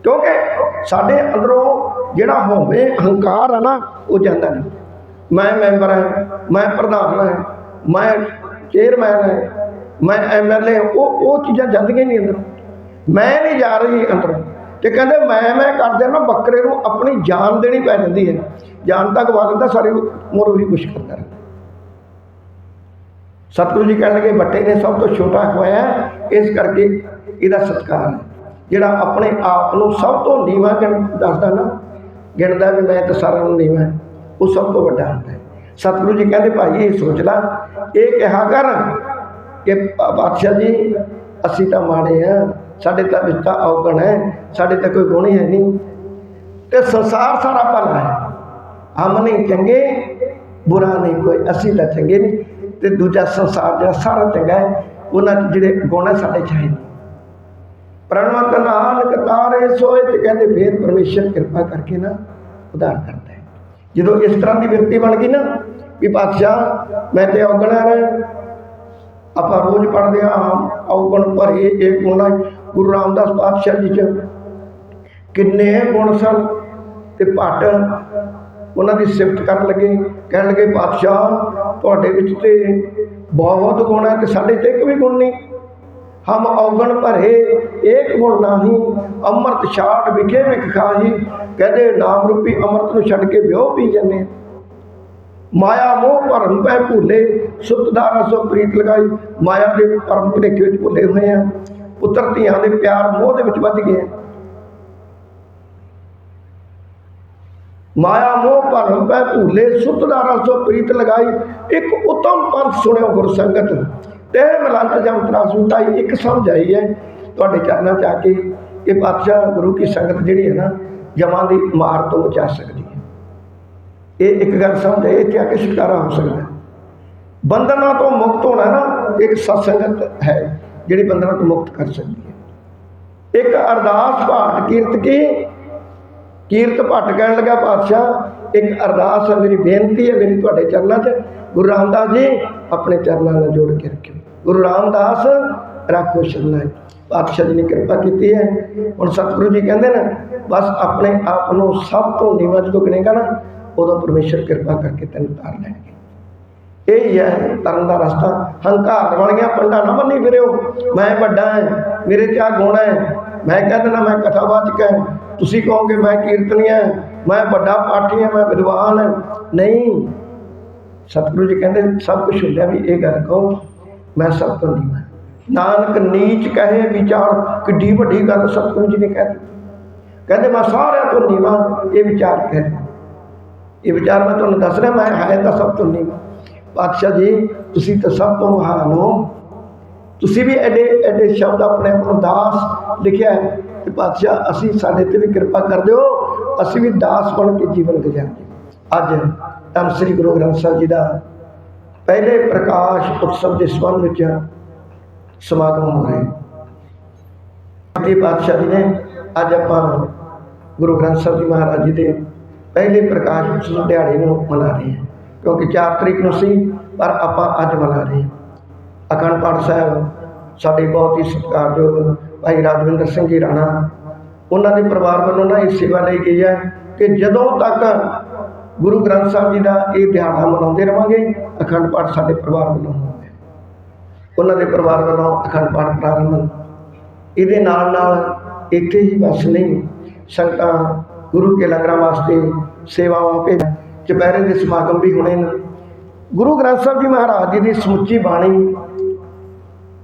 ਕਿਉਂਕਿ ਸਾਡੇ ਅੰਦਰੋਂ ਜਿਹੜਾ ਹੋਵੇ ਹੰਕਾਰ ਹੈ ਨਾ, ਉਹ ਜਾਂਦਾ ਨਹੀਂ। ਮੈਂ ਮੈਂਬਰ ਹਾਂ, ਮੈਂ ਪ੍ਰਧਾਨ ਹਾਂ, ਮੈਂ ਚੇਅਰਮੈਨ ਹਾਂ, ਮੈਂ ਐਮਐਲਏ ਉਹ ਉਹ ਚੀਜ਼ਾਂ ਜਾਂਦੀਆਂ ਨਹੀਂ ਅੰਦਰੋਂ। ਮੈਂ ਨਹੀਂ ਜਾ ਰਹੀ ਅੰਦਰੋਂ। ਤੇ ਕਹਿੰਦੇ ਮੈਂ ਮੈਂ ਕਰਦੇ ਨਾ ਬੱਕਰੇ ਨੂੰ ਆਪਣੀ ਜਾਨ ਦੇਣੀ ਪੈ ਜਾਂਦੀ ਹੈ। ਜਾਨ ਤੱਕ ਗਵਾ ਦਿੰਦਾ, ਸਾਰੀ ਉਮਰ ਉਹੀ ਕੁਛ ਕਰਦਾ ਰਹਿੰਦਾ। ਸਤਿਗੁਰੂ ਜੀ ਕਹਿਣ ਲੱਗੇ, ਬੱਟੇ ਨੇ ਸਭ ਤੋਂ ਛੋਟਾ ਖਵਾਇਆ ਇਸ ਕਰਕੇ ਇਹਦਾ ਸਤਿਕਾਰ ਹੈ। ਜਿਹੜਾ ਆਪਣੇ ਆਪ ਨੂੰ ਸਭ ਤੋਂ ਨੀਵਾਂ ਗਿਣ ਦੱਸਦਾ ਨਾ, ਗਿਣਦਾ ਵੀ ਮੈਂ ਤਾਂ ਸਾਰਿਆਂ ਨੂੰ ਨੀਵਾਂ ਉਹ ਸਭ ਤੋਂ ਵੱਡਾ ਹੁੰਦਾ ਹੈ। ਸਤਿਗੁਰੂ ਜੀ ਕਹਿੰਦੇ, ਭਾਈ, ਇਹ ਸੋਚ ਲੈ, ਇਹ ਕਿਹਾ ਕਰ ਕਿ ਪਾ- ਪਾਤਸ਼ਾਹ ਜੀ, ਅਸੀਂ ਤਾਂ ਮਾੜੇ ਆ ਸਾਡੇ ਤਾਂ ਵਿੱਚ ਤਾਂ ਔਗਣ ਹੈ, ਸਾਡੇ ਤਾਂ ਕੋਈ ਗੁਣ ਹੈ ਨਹੀਂ। ਤੇ ਸੰਸਾਰ ਸਾਰਾ ਭਲਾ ਹੈ। ਹਮ ਨਹੀਂ ਚੰਗੇ, ਬੁਰਾ ਨਹੀਂ ਕੋਈ, ਅਸੀਂ ਤਾਂ ਚੰਗੇ ਨਹੀਂ। ਤੇ ਦੂਜਾ ਸੰਸਾਰ ਜਿਹੜਾ ਸਾਰਾ ਚੰਗਾ ਹੈ, ਉਹਨਾਂ 'ਚ ਜਿਹੜੇ ਗੁਣ ਹੈ ਸਾਡੇ 'ਚ ਪ੍ਰਣਵਤ ਨਾਨਕ ਤਾਰੇ ਸੋਏ ਤੇ ਕਹਿੰਦੇ ਫੇਰ ਪਰਮੇਸ਼ਰ ਕਿਰਪਾ ਕਰਕੇ ਨਾ ਉਧਾਰ ਕਰਦਾ ਹੈ। ਜਦੋਂ ਇਸ ਤਰ੍ਹਾਂ ਦੀ ਵਿਰਤੀ ਬਣ ਗਈ ਨਾ ਵੀ ਪਾਤਸ਼ਾਹ, ਮੈਂ ਤੇ ਔਗਣਾ ਰਹਿ। ਆਪਾਂ ਰੋਜ਼ ਪੜ੍ਹਦੇ ਆ ਔਗਣ ਭਰੇ, ਇਹ ਗੁਣ ਗੁਰੂ ਰਾਮਦਾਸ ਪਾਤਸ਼ਾਹ ਜੀ ਚ ਕਿੰਨੇ ਗੁਣ ਸਨ ਤੇ ਭੱਟ ਉਹਨਾਂ ਦੀ ਸਿਫਤ ਕਰਨ ਲੱਗੇ, ਕਹਿਣ ਲੱਗੇ, ਪਾਤਸ਼ਾਹ, ਤੁਹਾਡੇ ਵਿੱਚ ਤੇ ਬਹੁਤ ਗੁਣ ਹੈ ਤੇ ਸਾਡੇ ਤੇ ਇੱਕ ਵੀ ਗੁਣ ਨਹੀਂ। ਹਮ ਔਗਣ ਭਰੇ, ਏਕ ਗੁਣ ਨਾਹੀ, ਅੰਮ੍ਰਿਤ ਛਾੜ ਵਿਖੇ ਵਿਖ ਖਾਹੀ। ਕਹਿੰਦੇ, ਨਾਮ ਰੂਪੀ ਅੰਮ੍ਰਿਤ ਨੂੰ ਛੱਡ ਕੇ ਵਿਉ ਪੀ ਜੰਨੇ ਮਾਇਆ ਮੋਹ ਭਰਮ ਪੈ ਭੁੱਲੇ, ਸੁਤ ਦਾ ਰਸੋ ਪ੍ਰੀਤ ਲਗਾਈ। ਮਾਇਆ ਦੇ ਭਰਮ ਭੁਲੇਖੇ ਵਿੱਚ ਭੁੱਲੇ ਹੋਏ ਆ। ਪੁੱਤਰ ਧੀਆਂ ਦੇ ਪਿਆਰ ਮੋਹ ਦੇ ਵਿੱਚ ਵੱਜ ਗਏ। ਮਾਇਆ ਮੋਹ ਭਰਮ ਪੈ ਭੂਲੇ ਸੁਤ ਦਾ ਰਸੋ ਪ੍ਰੀਤ ਲਗਾਈ, ਇੱਕ ਉਤਮ ਪੰਥ ਸੁਣਿਓ ਗੁਰ ਸੰਗਤ। ਤੇ ਮਲੰਤ ਜੰਤਰਾ ਸੁਣਤਾਈ ਇੱਕ ਸਮਝ ਆਈ ਹੈ। ਤੁਹਾਡੇ ਚਰਨਾਂ 'ਚ ਆ ਕੇ ਇਹ ਪਾਤਸ਼ਾਹ ਗੁਰੂ ਕੀ ਸੰਗਤ ਜਿਹੜੀ ਹੈ ਨਾ, ਜਮਾਂ ਦੀ ਮਾਰ ਤੋਂ ਬਚਾ ਸਕਦੀ ਹੈ। ਇਹ ਇੱਕ ਗੱਲ ਸਮਝ ਆਈ, ਇੱਥੇ ਆ ਕੇ ਛੁਟਕਾਰਾ ਹੋ ਸਕਦਾ ਬੰਧਨਾਂ ਤੋਂ ਮੁਕਤ ਹੋਣਾ ਨਾ, ਇੱਕ ਸਤਸੰਗਤ ਹੈ। ਜਿਹੜੀ ਬੰਧਨਾਂ ਤੋਂ ਮੁਕਤ ਕਰ ਸਕਦੀ ਹੈ। ਇੱਕ ਅਰਦਾਸ ਭਾਟ ਕੀਰਤ ਕੀ? ਕੀਰਤ ਭੱਟ ਕਹਿਣ ਲੱਗਾ, ਪਾਤਸ਼ਾਹ, ਇੱਕ ਅਰਦਾਸ ਹੈ, ਮੇਰੀ ਬੇਨਤੀ ਹੈ, ਮੇਰੀ ਤੁਹਾਡੇ ਚਰਨਾਂ 'ਚ। ਗੁਰੂ ਰਾਮਦਾਸ ਜੀ, ਆਪਣੇ ਚਰਨਾਂ ਨਾਲ ਜੋੜ ਕੇ ਰੱਖਿਓ। ਗੁਰੂ ਰਾਮਦਾਸ, ਰੱਖੋ ਸ਼ਰਨਾਂ ਪਾਤਸ਼ਾਹ ਜੀ ਨੇ ਕਿਰਪਾ ਕੀਤੀ ਹੈ। ਹੁਣ ਸਤਿਗੁਰੂ ਜੀ ਕਹਿੰਦੇ ਨੇ, ਬਸ ਆਪਣੇ ਆਪ ਨੂੰ ਸਭ ਤੋਂ ਨੀਵਾਂ ਜਦੋਂ ਗਿਣੇਗਾ ਨਾ, ਉਦੋਂ ਪਰਮੇਸ਼ਰ ਕਿਰਪਾ ਕਰਕੇ ਤੈਨੂੰ ਤਾਰ ਲੈਣਗੇ। ਇਹ ਹੀ ਹੈ, ਤਰਨ ਦਾ ਰਸਤਾ। ਹੰਕਾਰ ਵਾਲੀਆਂ ਪੰਡਾ ਨਾ ਬੰਨੀ ਫਿਰਿਓ। ਮੈਂ ਵੱਡਾ ਹੈ, ਮੇਰੇ ਚ ਆ ਗੁਣ ਹੈ। ਮੈਂ ਕਹਿ ਦਿੰਦਾ, ਮੈਂ ਕਥਾਵਾਚਕ ਹੈ। ਤੁਸੀਂ ਕਹੋਗੇ, ਮੈਂ ਕੀਰਤਨੀ ਹਾਂ। ਮੈਂ ਵੱਡਾ ਪਾਠੀ ਹਾਂ, ਮੈਂ ਵਿਦਵਾਨ ਹਾਂ। ਨਹੀਂ, ਸਤਿਗੁਰੂ ਜੀ ਕਹਿੰਦੇ, ਸਭ ਕੁਝ ਹੁੰਦਾ ਵੀ ਇਹ ਗੱਲ ਕਹੋ, ਮੈਂ ਸਭ ਤੋਂ ਨੀਵਾਂ ਨਾਨਕ ਨੀਚ ਕਹੇ ਵਿਚਾਰ, ਕਿੱਡੀ ਵੱਡੀ ਗੱਲ ਸਤਿਗੁਰੂ ਜੀ ਨੇ ਕਹਿ ਦਿੱਤੀ। ਕਹਿੰਦੇ, ਮੈਂ ਸਾਰਿਆਂ ਤੋਂ ਨੀਵਾਂ, ਇਹ ਵਿਚਾਰ ਕਹਿ ਰਿਹਾ ਇਹ ਵਿਚਾਰ ਮੈਂ ਤੁਹਾਨੂੰ ਦੱਸ ਰਿਹਾ, ਮੈਂ ਹੈ ਤਾਂ ਸਭ ਤੋਂ ਨੀਵਾਂ। ਪਾਤਸ਼ਾਹ ਜੀ, ਤੁਸੀਂ ਤਾਂ ਸਭ ਤੋਂ ਮਹਾਨ ਹੋ। ਤੁਸੀਂ ਵੀ ਐਡੇ ਐਡੇ ਸ਼ਬਦ ਆਪਣੇ ਆਪ ਨੂੰ ਦਾਸ ਲਿਖਿਆ ਹੈ ਕਿ ਪਾਤਸ਼ਾਹ, ਅਸੀਂ ਸਾਡੇ ਤੇ ਵੀ ਕਿਰਪਾ ਕਰ ਦਿਓ, ਅਸੀਂ ਵੀ ਦਾਸ ਬਣ ਕੇ ਜੀਵਨ ਗੁਜ਼ਾਰੀਏ। ਅੱਜ ਧੰਨ ਸ੍ਰੀ ਗੁਰੂ ਗ੍ਰੰਥ ਸਾਹਿਬ ਜੀ ਦਾ ਪਹਿਲੇ ਪ੍ਰਕਾਸ਼ ਉਤਸਵ ਦੇ ਸੰਬੰਧ ਵਿੱਚ ਸਮਾਗਮ ਹੋ ਰਿਹਾ ਹੈ। ਜੀ ਪਾਤਸ਼ਾਹ ਜੀ ਨੇ ਅੱਜ ਆਪਾਂ ਗੁਰੂ ਗ੍ਰੰਥ ਸਾਹਿਬ ਜੀ ਮਹਾਰਾਜ ਜੀ ਦੇ ਪਹਿਲੇ ਪ੍ਰਕਾਸ਼ ਉਤਸਵ ਦਿਹਾੜੇ ਨੂੰ ਮਨਾ ਰਹੇ ਹਾਂ। ਕਿਉਂਕਿ 4 ਤਰੀਕ ਨੂੰ ਸੀ, ਪਰ ਆਪਾਂ ਅੱਜ ਮਨਾ ਰਹੇ ਹਾਂ। ਅਖੰਡ ਪਾਠ ਸਾਹਿਬ, ਸਾਡੇ ਬਹੁਤ ਹੀ ਸਤਿਕਾਰਯੋਗ ਭਾਈ ਰਾਜਵਿੰਦਰ ਸਿੰਘ ਜੀ ਰਾਣਾ, ਉਹਨਾਂ ਦੇ ਪਰਿਵਾਰ ਵੱਲੋਂ ਨਾ ਇਹ ਸੇਵਾ ਲਈ ਗਈ ਹੈ ਕਿ ਜਦੋਂ ਤੱਕ ਗੁਰੂ ਗ੍ਰੰਥ ਸਾਹਿਬ ਜੀ ਦਾ ਇਹ ਦਿਹਾੜਾ ਮਨਾਉਂਦੇ ਰਵਾਂਗੇ, ਅਖੰਡ ਪਾਠ ਸਾਡੇ ਪਰਿਵਾਰ ਵੱਲੋਂ ਹੋਵੇ। ਉਹਨਾਂ ਦੇ ਪਰਿਵਾਰ ਵੱਲੋਂ ਅਖੰਡ ਪਾਠ ਪ੍ਰਾਰੰਭ। ਇਹਦੇ ਨਾਲ ਨਾਲ ਇੱਥੇ ਹੀ ਬਸ ਨਹੀਂ, ਸੰਗਤਾਂ ਗੁਰੂ ਕੇ ਲੰਗਰਾਂ ਵਾਸਤੇ ਸੇਵਾਵਾਂ ਭੇਜ ਚੁਪਹਿਰੇ ਦੇ ਸਮਾਗਮ ਵੀ ਹੋਣੇ ਨੇ। ਗੁਰੂ ਗ੍ਰੰਥ ਸਾਹਿਬ ਜੀ ਮਹਾਰਾਜ ਜੀ ਦੀ ਸਮੁੱਚੀ ਬਾਣੀ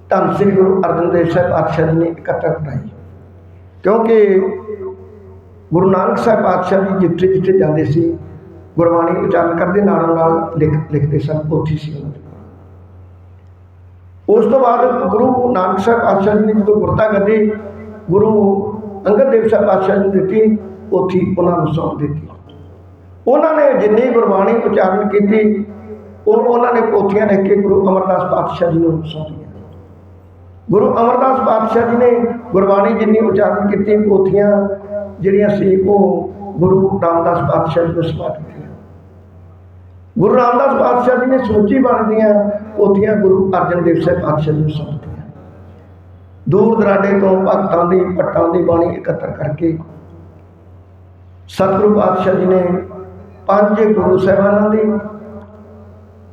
ਧੰਨ ਸ੍ਰੀ ਗੁਰੂ ਅਰਜਨ ਦੇਵ ਸਾਹਿਬ ਪਾਤਸ਼ਾਹ ਜੀ ਨੇ ਇਕੱਤਰ ਕਰਾਈ। ਕਿਉਂਕਿ ਗੁਰੂ ਨਾਨਕ ਸਾਹਿਬ ਪਾਤਸ਼ਾਹ ਜੀ ਜਿੱਥੇ ਜਿੱਥੇ ਜਾਂਦੇ ਸੀ, ਗੁਰਬਾਣੀ ਉਚਾਰਨ ਕਰਦੇ, ਨਾਲੋਂ ਨਾਲ ਲਿਖ ਲਿਖਦੇ ਸਨ, ਉੱਥੇ ਸੀ ਉਹਨਾਂ ਦੇ ਉਸ ਤੋਂ ਬਾਅਦ ਗੁਰੂ ਨਾਨਕ ਸਾਹਿਬ ਪਾਤਸ਼ਾਹ ਜੀ ਨੇ ਜਦੋਂ ਗੁਰਤਾ ਗੱਦੀ ਗੁਰੂ ਅੰਗਦ ਦੇਵ ਸਾਹਿਬ ਪਾਤਸ਼ਾਹ ਜੀ ਨੂੰ ਦਿੱਤੀ, ਉੱਥੇ ਉਹਨਾਂ ਨੂੰ ਸੌਂਪ ਦਿੱਤੀ। ਉਹਨਾਂ ਨੇ ਜਿੰਨੀ ਗੁਰਬਾਣੀ ਉਚਾਰਨ ਕੀਤੀ, ਉਹ ਉਹਨਾਂ ਨੇ ਪੋਥੀਆਂ ਲਿਖ ਕੇ ਗੁਰੂ ਅਮਰਦਾਸ ਪਾਤਸ਼ਾਹ ਜੀ ਨੂੰ ਸੌਂਪੀਆਂ। ਗੁਰੂ ਅਮਰਦਾਸ ਪਾਤਸ਼ਾਹ ਜੀ ਨੇ ਗੁਰਬਾਣੀ ਜਿੰਨੀ ਉਚਾਰਨ ਕੀਤੀ, ਪੋਥੀਆਂ ਜਿਹੜੀਆਂ ਸੀ, ਉਹ ਗੁਰੂ ਰਾਮਦਾਸ ਪਾਤਸ਼ਾਹ ਜੀ ਨੂੰ ਸਮਾਪਤ ਦਿੱਤੀਆਂ ਗੁਰੂ ਰਾਮਦਾਸ ਪਾਤਸ਼ਾਹ ਜੀ ਨੇ ਸੋਚੀ ਬਣਦੀਆਂ ਪੋਥੀਆਂ ਗੁਰੂ ਅਰਜਨ ਦੇਵ ਸਾਹਿਬ ਪਾਤਸ਼ਾਹ ਜੀ ਨੂੰ ਸੌਂਪੀਆਂ। ਦੂਰ ਦਰਾਡੇ ਤੋਂ ਭਗਤਾਂ ਦੀ ਪੱਟਾਂ ਦੀ ਬਾਣੀ ਇਕੱਤਰ ਕਰਕੇ ਸਤਿਗੁਰੂ ਪਾਤਸ਼ਾਹ ਜੀ ਨੇ ਪੰਜ ਗੁਰੂ ਸਾਹਿਬਾਨਾਂ ਦੀ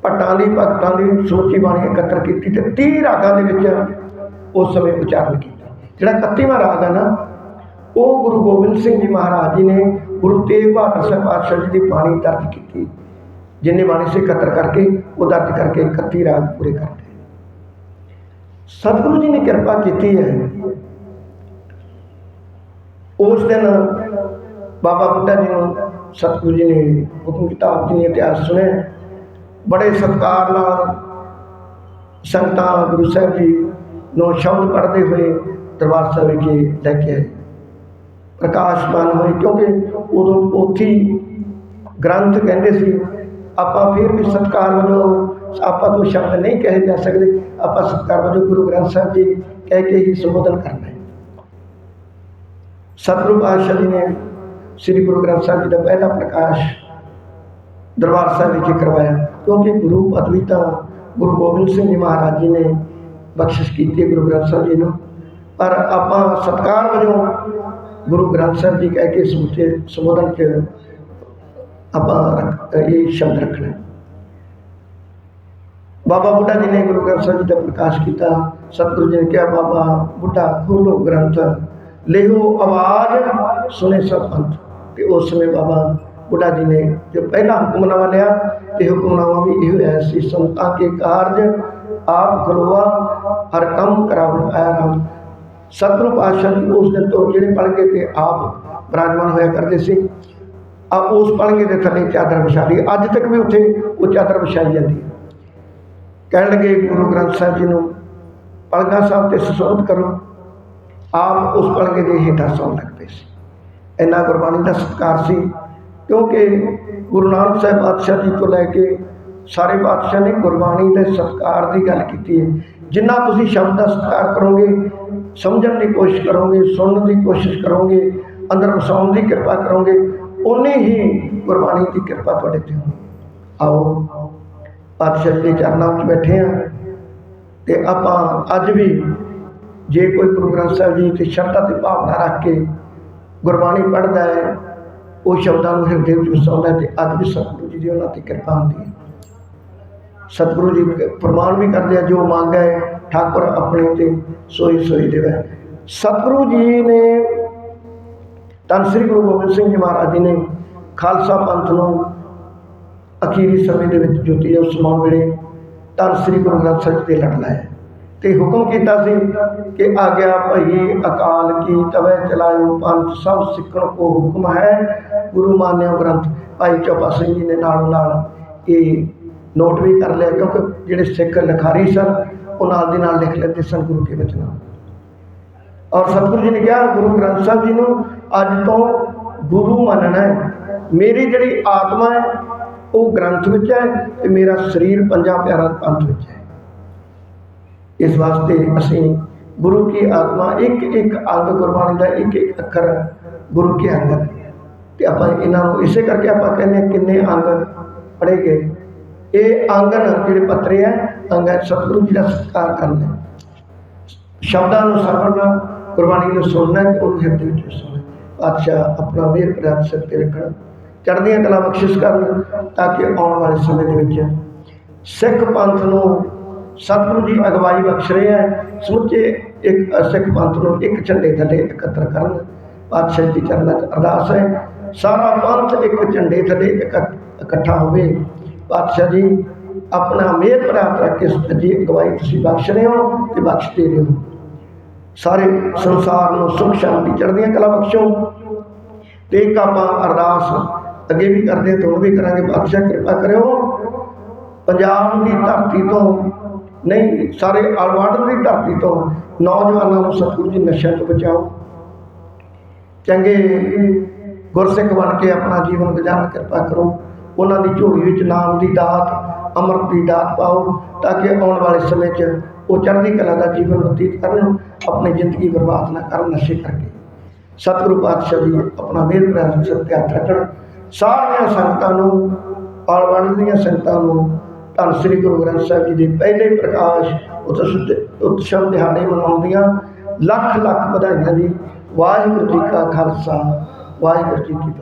ਪੱਟਾਂ ਦੀ, ਭਗਤਾਂ ਦੀ ਸੋਚੀ ਬਾਣੀ ਇਕੱਤਰ ਕੀਤੀ ਤੇ 30 ਰਾਗਾਂ ਦੇ ਵਿੱਚ ਉਸ ਸਮੇਂ ਉਚਾਰਨ ਕੀਤਾ। ਜਿਹੜਾ 31ਵਾਂ ਰਾਗ ਹੈ ਨਾ, ਉਹ ਗੁਰੂ ਗੋਬਿੰਦ ਸਿੰਘ ਜੀ ਮਹਾਰਾਜ ਜੀ ਨੇ ਗੁਰੂ ਤੇਗ ਬਹਾਦਰ ਸਾਹਿਬ ਪਾਤਸ਼ਾਹ ਜੀ ਦੀ ਬਾਣੀ ਦਰਜ ਕੀਤੀ। ਜਿੰਨੇ ਬਾਣੀ ਸੇ ਇਕੱਤਰ ਕਰਕੇ, ਉਹ ਦਰਜ ਕਰਕੇ 31 ਰਾਗ ਪੂਰੇ ਕਰਦੇ ਸਤਿਗੁਰੂ ਜੀ ਨੇ ਕਿਰਪਾ ਕੀਤੀ ਹੈ। ਉਸ ਦਿਨ ਬਾਬਾ ਬੁੱਢਾ ਜੀ ਨੂੰ, ਸਤਿਗੁਰੂ ਜੀ ਨੇ ਹੁਕਮ ਕੀਤਾ, ਆਪ ਜੀ ਨੇ ਇਤਿਹਾਸ ਸੁਣਿਆ। ਬੜੇ ਸਤਿਕਾਰ ਨਾਲ ਸੰਗਤਾਂ ਗੁਰੂ ਸਾਹਿਬ ਜੀ ਨੂੰ ਸ਼ਬਦ ਪੜ੍ਹਦੇ ਹੋਏ ਦਰਬਾਰ ਸਾਹਿਬ ਵਿਖੇ ਲੈ ਕੇ ਆਏ। ਪ੍ਰਕਾਸ਼ਮਾਨ ਹੋਏ, ਕਿਉਂਕਿ ਉਦੋਂ ਪੋਥੀ ਗ੍ਰੰਥ ਕਹਿੰਦੇ ਸੀ, ਆਪਾਂ ਫਿਰ ਵੀ ਸਤਿਕਾਰ ਵਜੋਂ, ਆਪਾਂ ਤੋਂ ਸ਼ਬਦ ਨਹੀਂ ਕਹੇ ਜਾ ਸਕਦੇ, ਆਪਾਂ ਸਤਿਕਾਰ ਵਜੋਂ ਗੁਰੂ ਗ੍ਰੰਥ ਸਾਹਿਬ ਜੀ ਕਹਿ ਕੇ ਹੀ ਸੰਬੋਧਨ ਕਰਨਾ ਹੈ। ਸਤਿਗੁਰੂ ਪਾਤਸ਼ਾਹ ਜੀ ਨੇ ਸ੍ਰੀ ਗੁਰੂ ਗ੍ਰੰਥ ਸਾਹਿਬ ਜੀ ਦਾ ਪਹਿਲਾ ਪ੍ਰਕਾਸ਼ ਦਰਬਾਰ ਸਾਹਿਬ ਵਿਖੇ ਕਰਵਾਇਆ ਕਿਉਂਕਿ ਗੁਰੂ ਪਦਵੀ ਤਾਂ ਗੁਰੂ ਗੋਬਿੰਦ ਸਿੰਘ ਜੀ ਮਹਾਰਾਜ ਜੀ ਨੇ ਬਖਸ਼ਿਸ਼ ਕੀਤੀ ਹੈ ਗੁਰੂ ਗ੍ਰੰਥ ਸਾਹਿਬ ਜੀ ਨੂੰ ਪਰ ਆਪਾਂ ਸਤਿਕਾਰ ਵਜੋਂ ਗੁਰੂ ਗ੍ਰੰਥ ਸਾਹਿਬ ਜੀ ਕਹਿ ਕੇ ਸਮੁੱਚੇ ਸੰਬੋਧਨ ਚ ਆਪਾਂ ਰੱਖ- ਇਹ ਸ਼ਬਦ ਰੱਖਣਾ ਹੈ। ਬਾਬਾ ਬੁੱਢਾ ਜੀ ਨੇ ਗੁਰੂ ਗ੍ਰੰਥ ਸਾਹਿਬ ਜੀ ਦਾ ਪ੍ਰਕਾਸ਼ ਕੀਤਾ ਸਤਿਗੁਰੂ ਜੀ ਨੇ ਕਿਹਾ ਬਾਬਾ ਬੁੱਢਾ ਖੋਲੋ ਗ੍ਰੰਥ ਲਿਖੋ ਆਵਾਜ਼ ਸੁਨੇ ਸਭ ਪੰਥ ਤੇ ਉਸ ਸਮੇਂ ਬਾਬਾ ਬੁੱਢਾ ਜੀ ਨੇ ਜੋ ਪਹਿਲਾ ਹੁਕਮਨਾਮਾ ਲਿਆ ਤੇ ਹੁਕਮਨਾਮਾ ਵੀ ਇਹੋ ਹੈ ਸੀ ਸੰਤਾਂ ਕੇ ਕਾਰਜ ਆਪ ਖਲੋਆ, ਹਰ ਕੰਮ ਕਰਾਵਣ ਆਇਆ ਰਾਮ। ਸਤਿਗੁਰੂ ਪਾਤਸ਼ਾਹ ਜੀ ਉਸ ਦਿਨ ਤੋਂ ਜਿਹੜੇ ਪਲਕੇ ਤੇ ਆਪ ਬਰਾਜਮਾਨ ਹੋਇਆ ਕਰਦੇ ਸੀ ਆ ਉਸ ਪਲਕੇ ਦੇ ਥੱਲੇ ਚਾਦਰ ਵਿਛਾ ਲਈ ਅੱਜ ਤੱਕ ਵੀ ਉੱਥੇ ਉਹ ਚਾਦਰ ਵਿਛਾਈ ਜਾਂਦੀ ਹੈ। ਕਹਿਣ ਲੱਗੇ ਗੁਰੂ ਗ੍ਰੰਥ ਸਾਹਿਬ ਜੀ ਨੂੰ ਪਲਗਾ ਸਾਹਿਬ ਤੇ ਸੁਸੋਧ ਕਰੋ। ਆਪ ਉਸ ਪਲਕੇ ਦੇ ਹੇਠਾਂ ਸੌਣ ਲੱਗ ਪਏ ਸੀ। ਇੰਨਾ ਗੁਰਬਾਣੀ ਦਾ ਸਤਿਕਾਰ ਸੀ ਕਿਉਂਕਿ ਗੁਰੂ ਨਾਨਕ ਸਾਹਿਬ ਪਾਤਸ਼ਾਹ ਜੀ ਤੋਂ ਲੈ ਕੇ ਸਾਰੇ ਪਾਤਸ਼ਾਹ ਨੇ ਗੁਰਬਾਣੀ ਦੇ ਸਤਿਕਾਰ ਦੀ ਗੱਲ ਕੀਤੀ ਹੈ। ਜਿੰਨਾ ਤੁਸੀਂ ਸ਼ਬਦ ਦਾ ਸਤਿਕਾਰ ਕਰੋਗੇ, ਸਮਝਣ ਦੀ ਕੋਸ਼ਿਸ਼ ਕਰੋਗੇ, ਸੁਣਨ ਦੀ ਕੋਸ਼ਿਸ਼ ਕਰੋਗੇ, ਅੰਦਰ ਵਸਾਉਣ ਦੀ ਕਿਰਪਾ ਕਰੋਗੇ ਉਨੀ ਹੀ ਗੁਰਬਾਣੀ ਦੀ ਕਿਰਪਾ ਤੁਹਾਡੇ ਤੇ ਹੋਣੀ। ਆਓ, ਪਾਤਸ਼ਾਹ ਜੀ ਦੇ ਚਰਨਾਂ ਵਿੱਚ ਬੈਠੇ ਆ ਤੇ ਆਪਾਂ ਅੱਜ ਵੀ ਜੇ ਕੋਈ ਗੁਰੂ ਗ੍ਰੰਥ ਸਾਹਿਬ ਜੀ ਤੇ ਸ਼ਰਧਾ ਤੇ ਭਾਵਨਾ ਰੱਖ ਕੇ ਗੁਰਬਾਣੀ ਪੜ੍ਹਦਾ ਹੈ, ਉਹ ਸ਼ਬਦਾਂ ਨੂੰ ਹਿਰਦੇ ਵਿੱਚ ਵਸਾਉਂਦਾ ਹੈ ਤੇ ਅੱਜ ਵੀ ਸਤਿਗੁਰੂ ਜੀ ਦੀ ਉਹਨਾਂ ਤੇ ਕਿਰਪਾ ਹੁੰਦੀ ਹੈ। ਸਤਿਗੁਰੂ ਜੀ ਪ੍ਰਮਾਣ ਵੀ ਕਰਦੇ ਆ, ਜੋ ਮੰਗੈ ਠਾਕੁਰ ਆਪਣੇ ਤੇ ਸੋਈ ਸੋਈ ਦੇਵੈ। ਸਤਿਗੁਰੂ ਜੀ ਨੇ ਧੰਨ ਸ੍ਰੀ ਗੁਰੂ ਗੋਬਿੰਦ ਸਿੰਘ ਜੀ ਮਹਾਰਾਜ ਜੀ ਨੇ ਖਾਲਸਾ ਪੰਥ ਨੂੰ ਅਖੀਰੀ ਸਮੇਂ ਦੇ ਵਿੱਚ ਜੋਤੀ ਉਸ ਸਮਾਉਣ ਵੇਲੇ ਧੰਨ ਸ੍ਰੀ ਗੁਰੂ ਗ੍ਰੰਥ ਸਾਹਿਬ ਜੀ ਦੇ ਲੜ ਲਾਇਆ। ਤੇ ਹੁਕਮ ਕੀਤਾ ਸੀ ਕਿ ਆਗਿਆ ਭਈ ਅਕਾਲ ਕੀ ਤਵੇ ਚਲਾਇਓ ਪੰਥ ਸਭ ਸਿੱਖਣ ਕੋ ਹੁਕਮ ਹੈ। ਗੁਰੂ ਮਾਨਿਓ ਗ੍ਰੰਥ ਭਾਈ ਚੌਪਾ ਸਿੰਘ ਜੀ ਨੇ ਨਾਲ ਨਾਲ ਇਹ ਨੋਟ ਵੀ ਕਰ ਲਿਆ ਕਿਉਂਕਿ ਜਿਹੜੇ ਸਿੱਖ ਲਿਖਾਰੀ ਸਨ ਉਹ ਨਾਲ ਦੀ ਨਾਲ ਲਿਖ ਲੈਂਦੇ ਸਨ ਗੁਰੂ ਕੇ ਬਚਨਾਂ। ਔਰ ਸਤਿਗੁਰੂ ਜੀ ਨੇ ਕਿਹਾ, ਗੁਰੂ ਗ੍ਰੰਥ ਸਾਹਿਬ ਜੀ ਨੂੰ, ਅੱਜ ਤੋਂ ਗੁਰੂ ਮੰਨਣਾ ਹੈ। ਮੇਰੀ ਜਿਹੜੀ ਆਤਮਾ ਹੈ, ਉਹ ਗ੍ਰੰਥ ਵਿੱਚ ਹੈ ਤੇ ਮੇਰਾ ਸਰੀਰ ਪੰਜਾਂ ਪਿਆਰਾਂ ਦੇ ਪੰਥ ਵਿੱਚ ਹੈ। ਇਸ ਵਾਸਤੇ ਅਸੀਂ ਗੁਰੂ ਕੀ ਆਤਮਾ ਇੱਕ ਇੱਕ ਅੰਗ ਗੁਰਬਾਣੀ ਦਾ ਇੱਕ ਇੱਕ ਅੱਖਰ ਗੁਰੂ ਕੇ ਅੰਗ ਹੈ। ਤੇ ਆਪਾਂ ਇਹਨਾਂ ਨੂੰ ਇਸੇ ਕਰਕੇ ਆਪਾਂ ਕਹਿੰਦੇ ਹਾਂ ਕਿੰਨੇ ਅੰਗ ਪੜ੍ਹੇ ਗਏ। ਇਹ ਅੰਗਨ ਜਿਹੜੇ ਪੱਤਰੇ ਹੈ ਅੰਗ ਸਤਿਗੁਰੂ ਜੀ ਦਾ ਸਤਿਕਾਰ ਕਰਨਾ ਸ਼ਬਦਾਂ ਨੂੰ ਸਰਵਣ ਗੁਰਬਾਣੀ ਨੂੰ ਸੁਣਨਾ ਤੇ ਉਹਨੂੰ ਹਿਰਦੇ ਵਿੱਚ ਵਸਾਉਣਾ ਪਾਤਸ਼ਾਹ ਆਪਣਾ ਮਿਹਰ ਪ੍ਰਾਪਤ ਸਿਰ ਤੇ ਰੱਖਣ। ਚੜ੍ਹਦੀਆਂ ਕਲਾ ਬਖਸ਼ਿਸ਼ ਕਰਨ ਤਾਂ ਕਿ ਆਉਣ ਵਾਲੇ ਸਮੇਂ ਦੇ ਵਿੱਚ ਸਿੱਖ ਪੰਥ ਨੂੰ ਸਤਿਗੁਰੂ ਜੀ ਅਗਵਾਈ ਬਖਸ਼ ਰਹੇ ਹੈ ਸਮੁੱਚੇ ਇੱਕ ਸਿੱਖ ਪੰਥ ਨੂੰ ਇੱਕ ਝੰਡੇ ਥੱਲੇ ਇਕੱਤਰ ਕਰਨ। ਪਾਤਸ਼ਾਹ ਜੀ ਚਰਨਾਂ 'ਚ ਅਰਦਾਸ ਹੈ। ਸਾਰਾ ਪੰਥ ਇੱਕ ਝੰਡੇ ਥੱਲੇ ਇਕੱਠਾ ਹੋਵੇ। ਪਾਤਸ਼ਾਹ ਜੀ, ਆਪਣਾ ਮਿਹਰ ਪ੍ਰਾਪਤ ਰੱਖ ਕੇ ਸੱਜੀ ਅਗਵਾਈ ਤੁਸੀਂ ਬਖਸ਼ ਰਹੇ ਹੋ ਤੇ ਬਖਸ਼ਦੇ ਰਹੋ। ਸਾਰੇ ਸੰਸਾਰ ਨੂੰ ਸੁਖ ਸ਼ਾਂਤੀ ਚੜ੍ਹਦੀਆਂ ਕਲਾ ਬਖਸ਼ੋ। ਤੇ ਇੱਕ ਆਪਾਂ ਅਰਦਾਸ ਅੱਗੇ ਵੀ ਕਰਦੇ ਹਾਂ ਵੀ ਕਰਾਂਗੇ। ਪਾਤਸ਼ਾਹ ਕਿਰਪਾ ਕਰਿਓ। ਪੰਜਾਬ ਦੀ ਧਰਤੀ ਤੋਂ ਨਹੀਂ, ਸਾਰੇ ਆਲਵਰਡ ਦੀ ਧਰਤੀ ਤੋਂ ਨੌਜਵਾਨਾਂ ਨੂੰ ਸਤਿਗੁਰੂ ਜੀ ਨਸ਼ਿਆਂ ਤੋਂ ਬਚਾਓ। ਚੰਗੇ ਗੁਰਸਿੱਖ ਬਣ ਕੇ ਆਪਣਾ ਜੀਵਨ ਗੁਜ਼ਾਰਨ ਕਿਰਪਾ ਕਰੋ। ਉਹਨਾਂ ਦੀ ਝੋਲੀ ਵਿੱਚ ਨਾਮ ਦੀ ਦਾਤ, ਅੰਮ੍ਰਿਤ ਦੀ ਦਾਤ ਪਾਓ ਤਾਂ ਕਿ ਆਉਣ ਵਾਲੇ ਸਮੇਂ 'ਚ ਉਹ ਚੜ੍ਹਦੀ ਕਲਾ ਦਾ ਜੀਵਨ ਬਤੀਤ ਕਰਨ, ਆਪਣੀ ਜ਼ਿੰਦਗੀ ਬਰਬਾਦ ਨਾ ਕਰਨ, ਨਸ਼ੇ ਕਰਕੇ। ਸਤਿਗੁਰੂ ਪਾਤਸ਼ਾਹ ਜੀ ਆਪਣਾ ਮਿਹਰ ਪ੍ਰਾਪਤ ਸਿਰ ਹੱਥ ਰੱਖਣ ਸਾਰੀਆਂ ਸੰਗਤਾਂ ਨੂੰ ਆਲਵਣ ਦੀਆਂ ਸੰਗਤਾਂ ਨੂੰ ਧੰਨ ਸ੍ਰੀ ਗੁਰੂ ਗ੍ਰੰਥ ਸਾਹਿਬ ਜੀ ਦੇ ਪਹਿਲੇ ਪ੍ਰਕਾਸ਼ ਉਤਸਵ ਉਤਸਵ ਦਿਹਾੜੇ ਮਨਾਉਂਦੀਆਂ ਲੱਖ ਲੱਖ ਵਧਾਈਆਂ ਜੀ ਵਾਹਿਗੁਰੂ ਜੀ ਕਾ ਖਾਲਸਾ, ਵਾਹਿਗੁਰੂ ਜੀ ਕੀ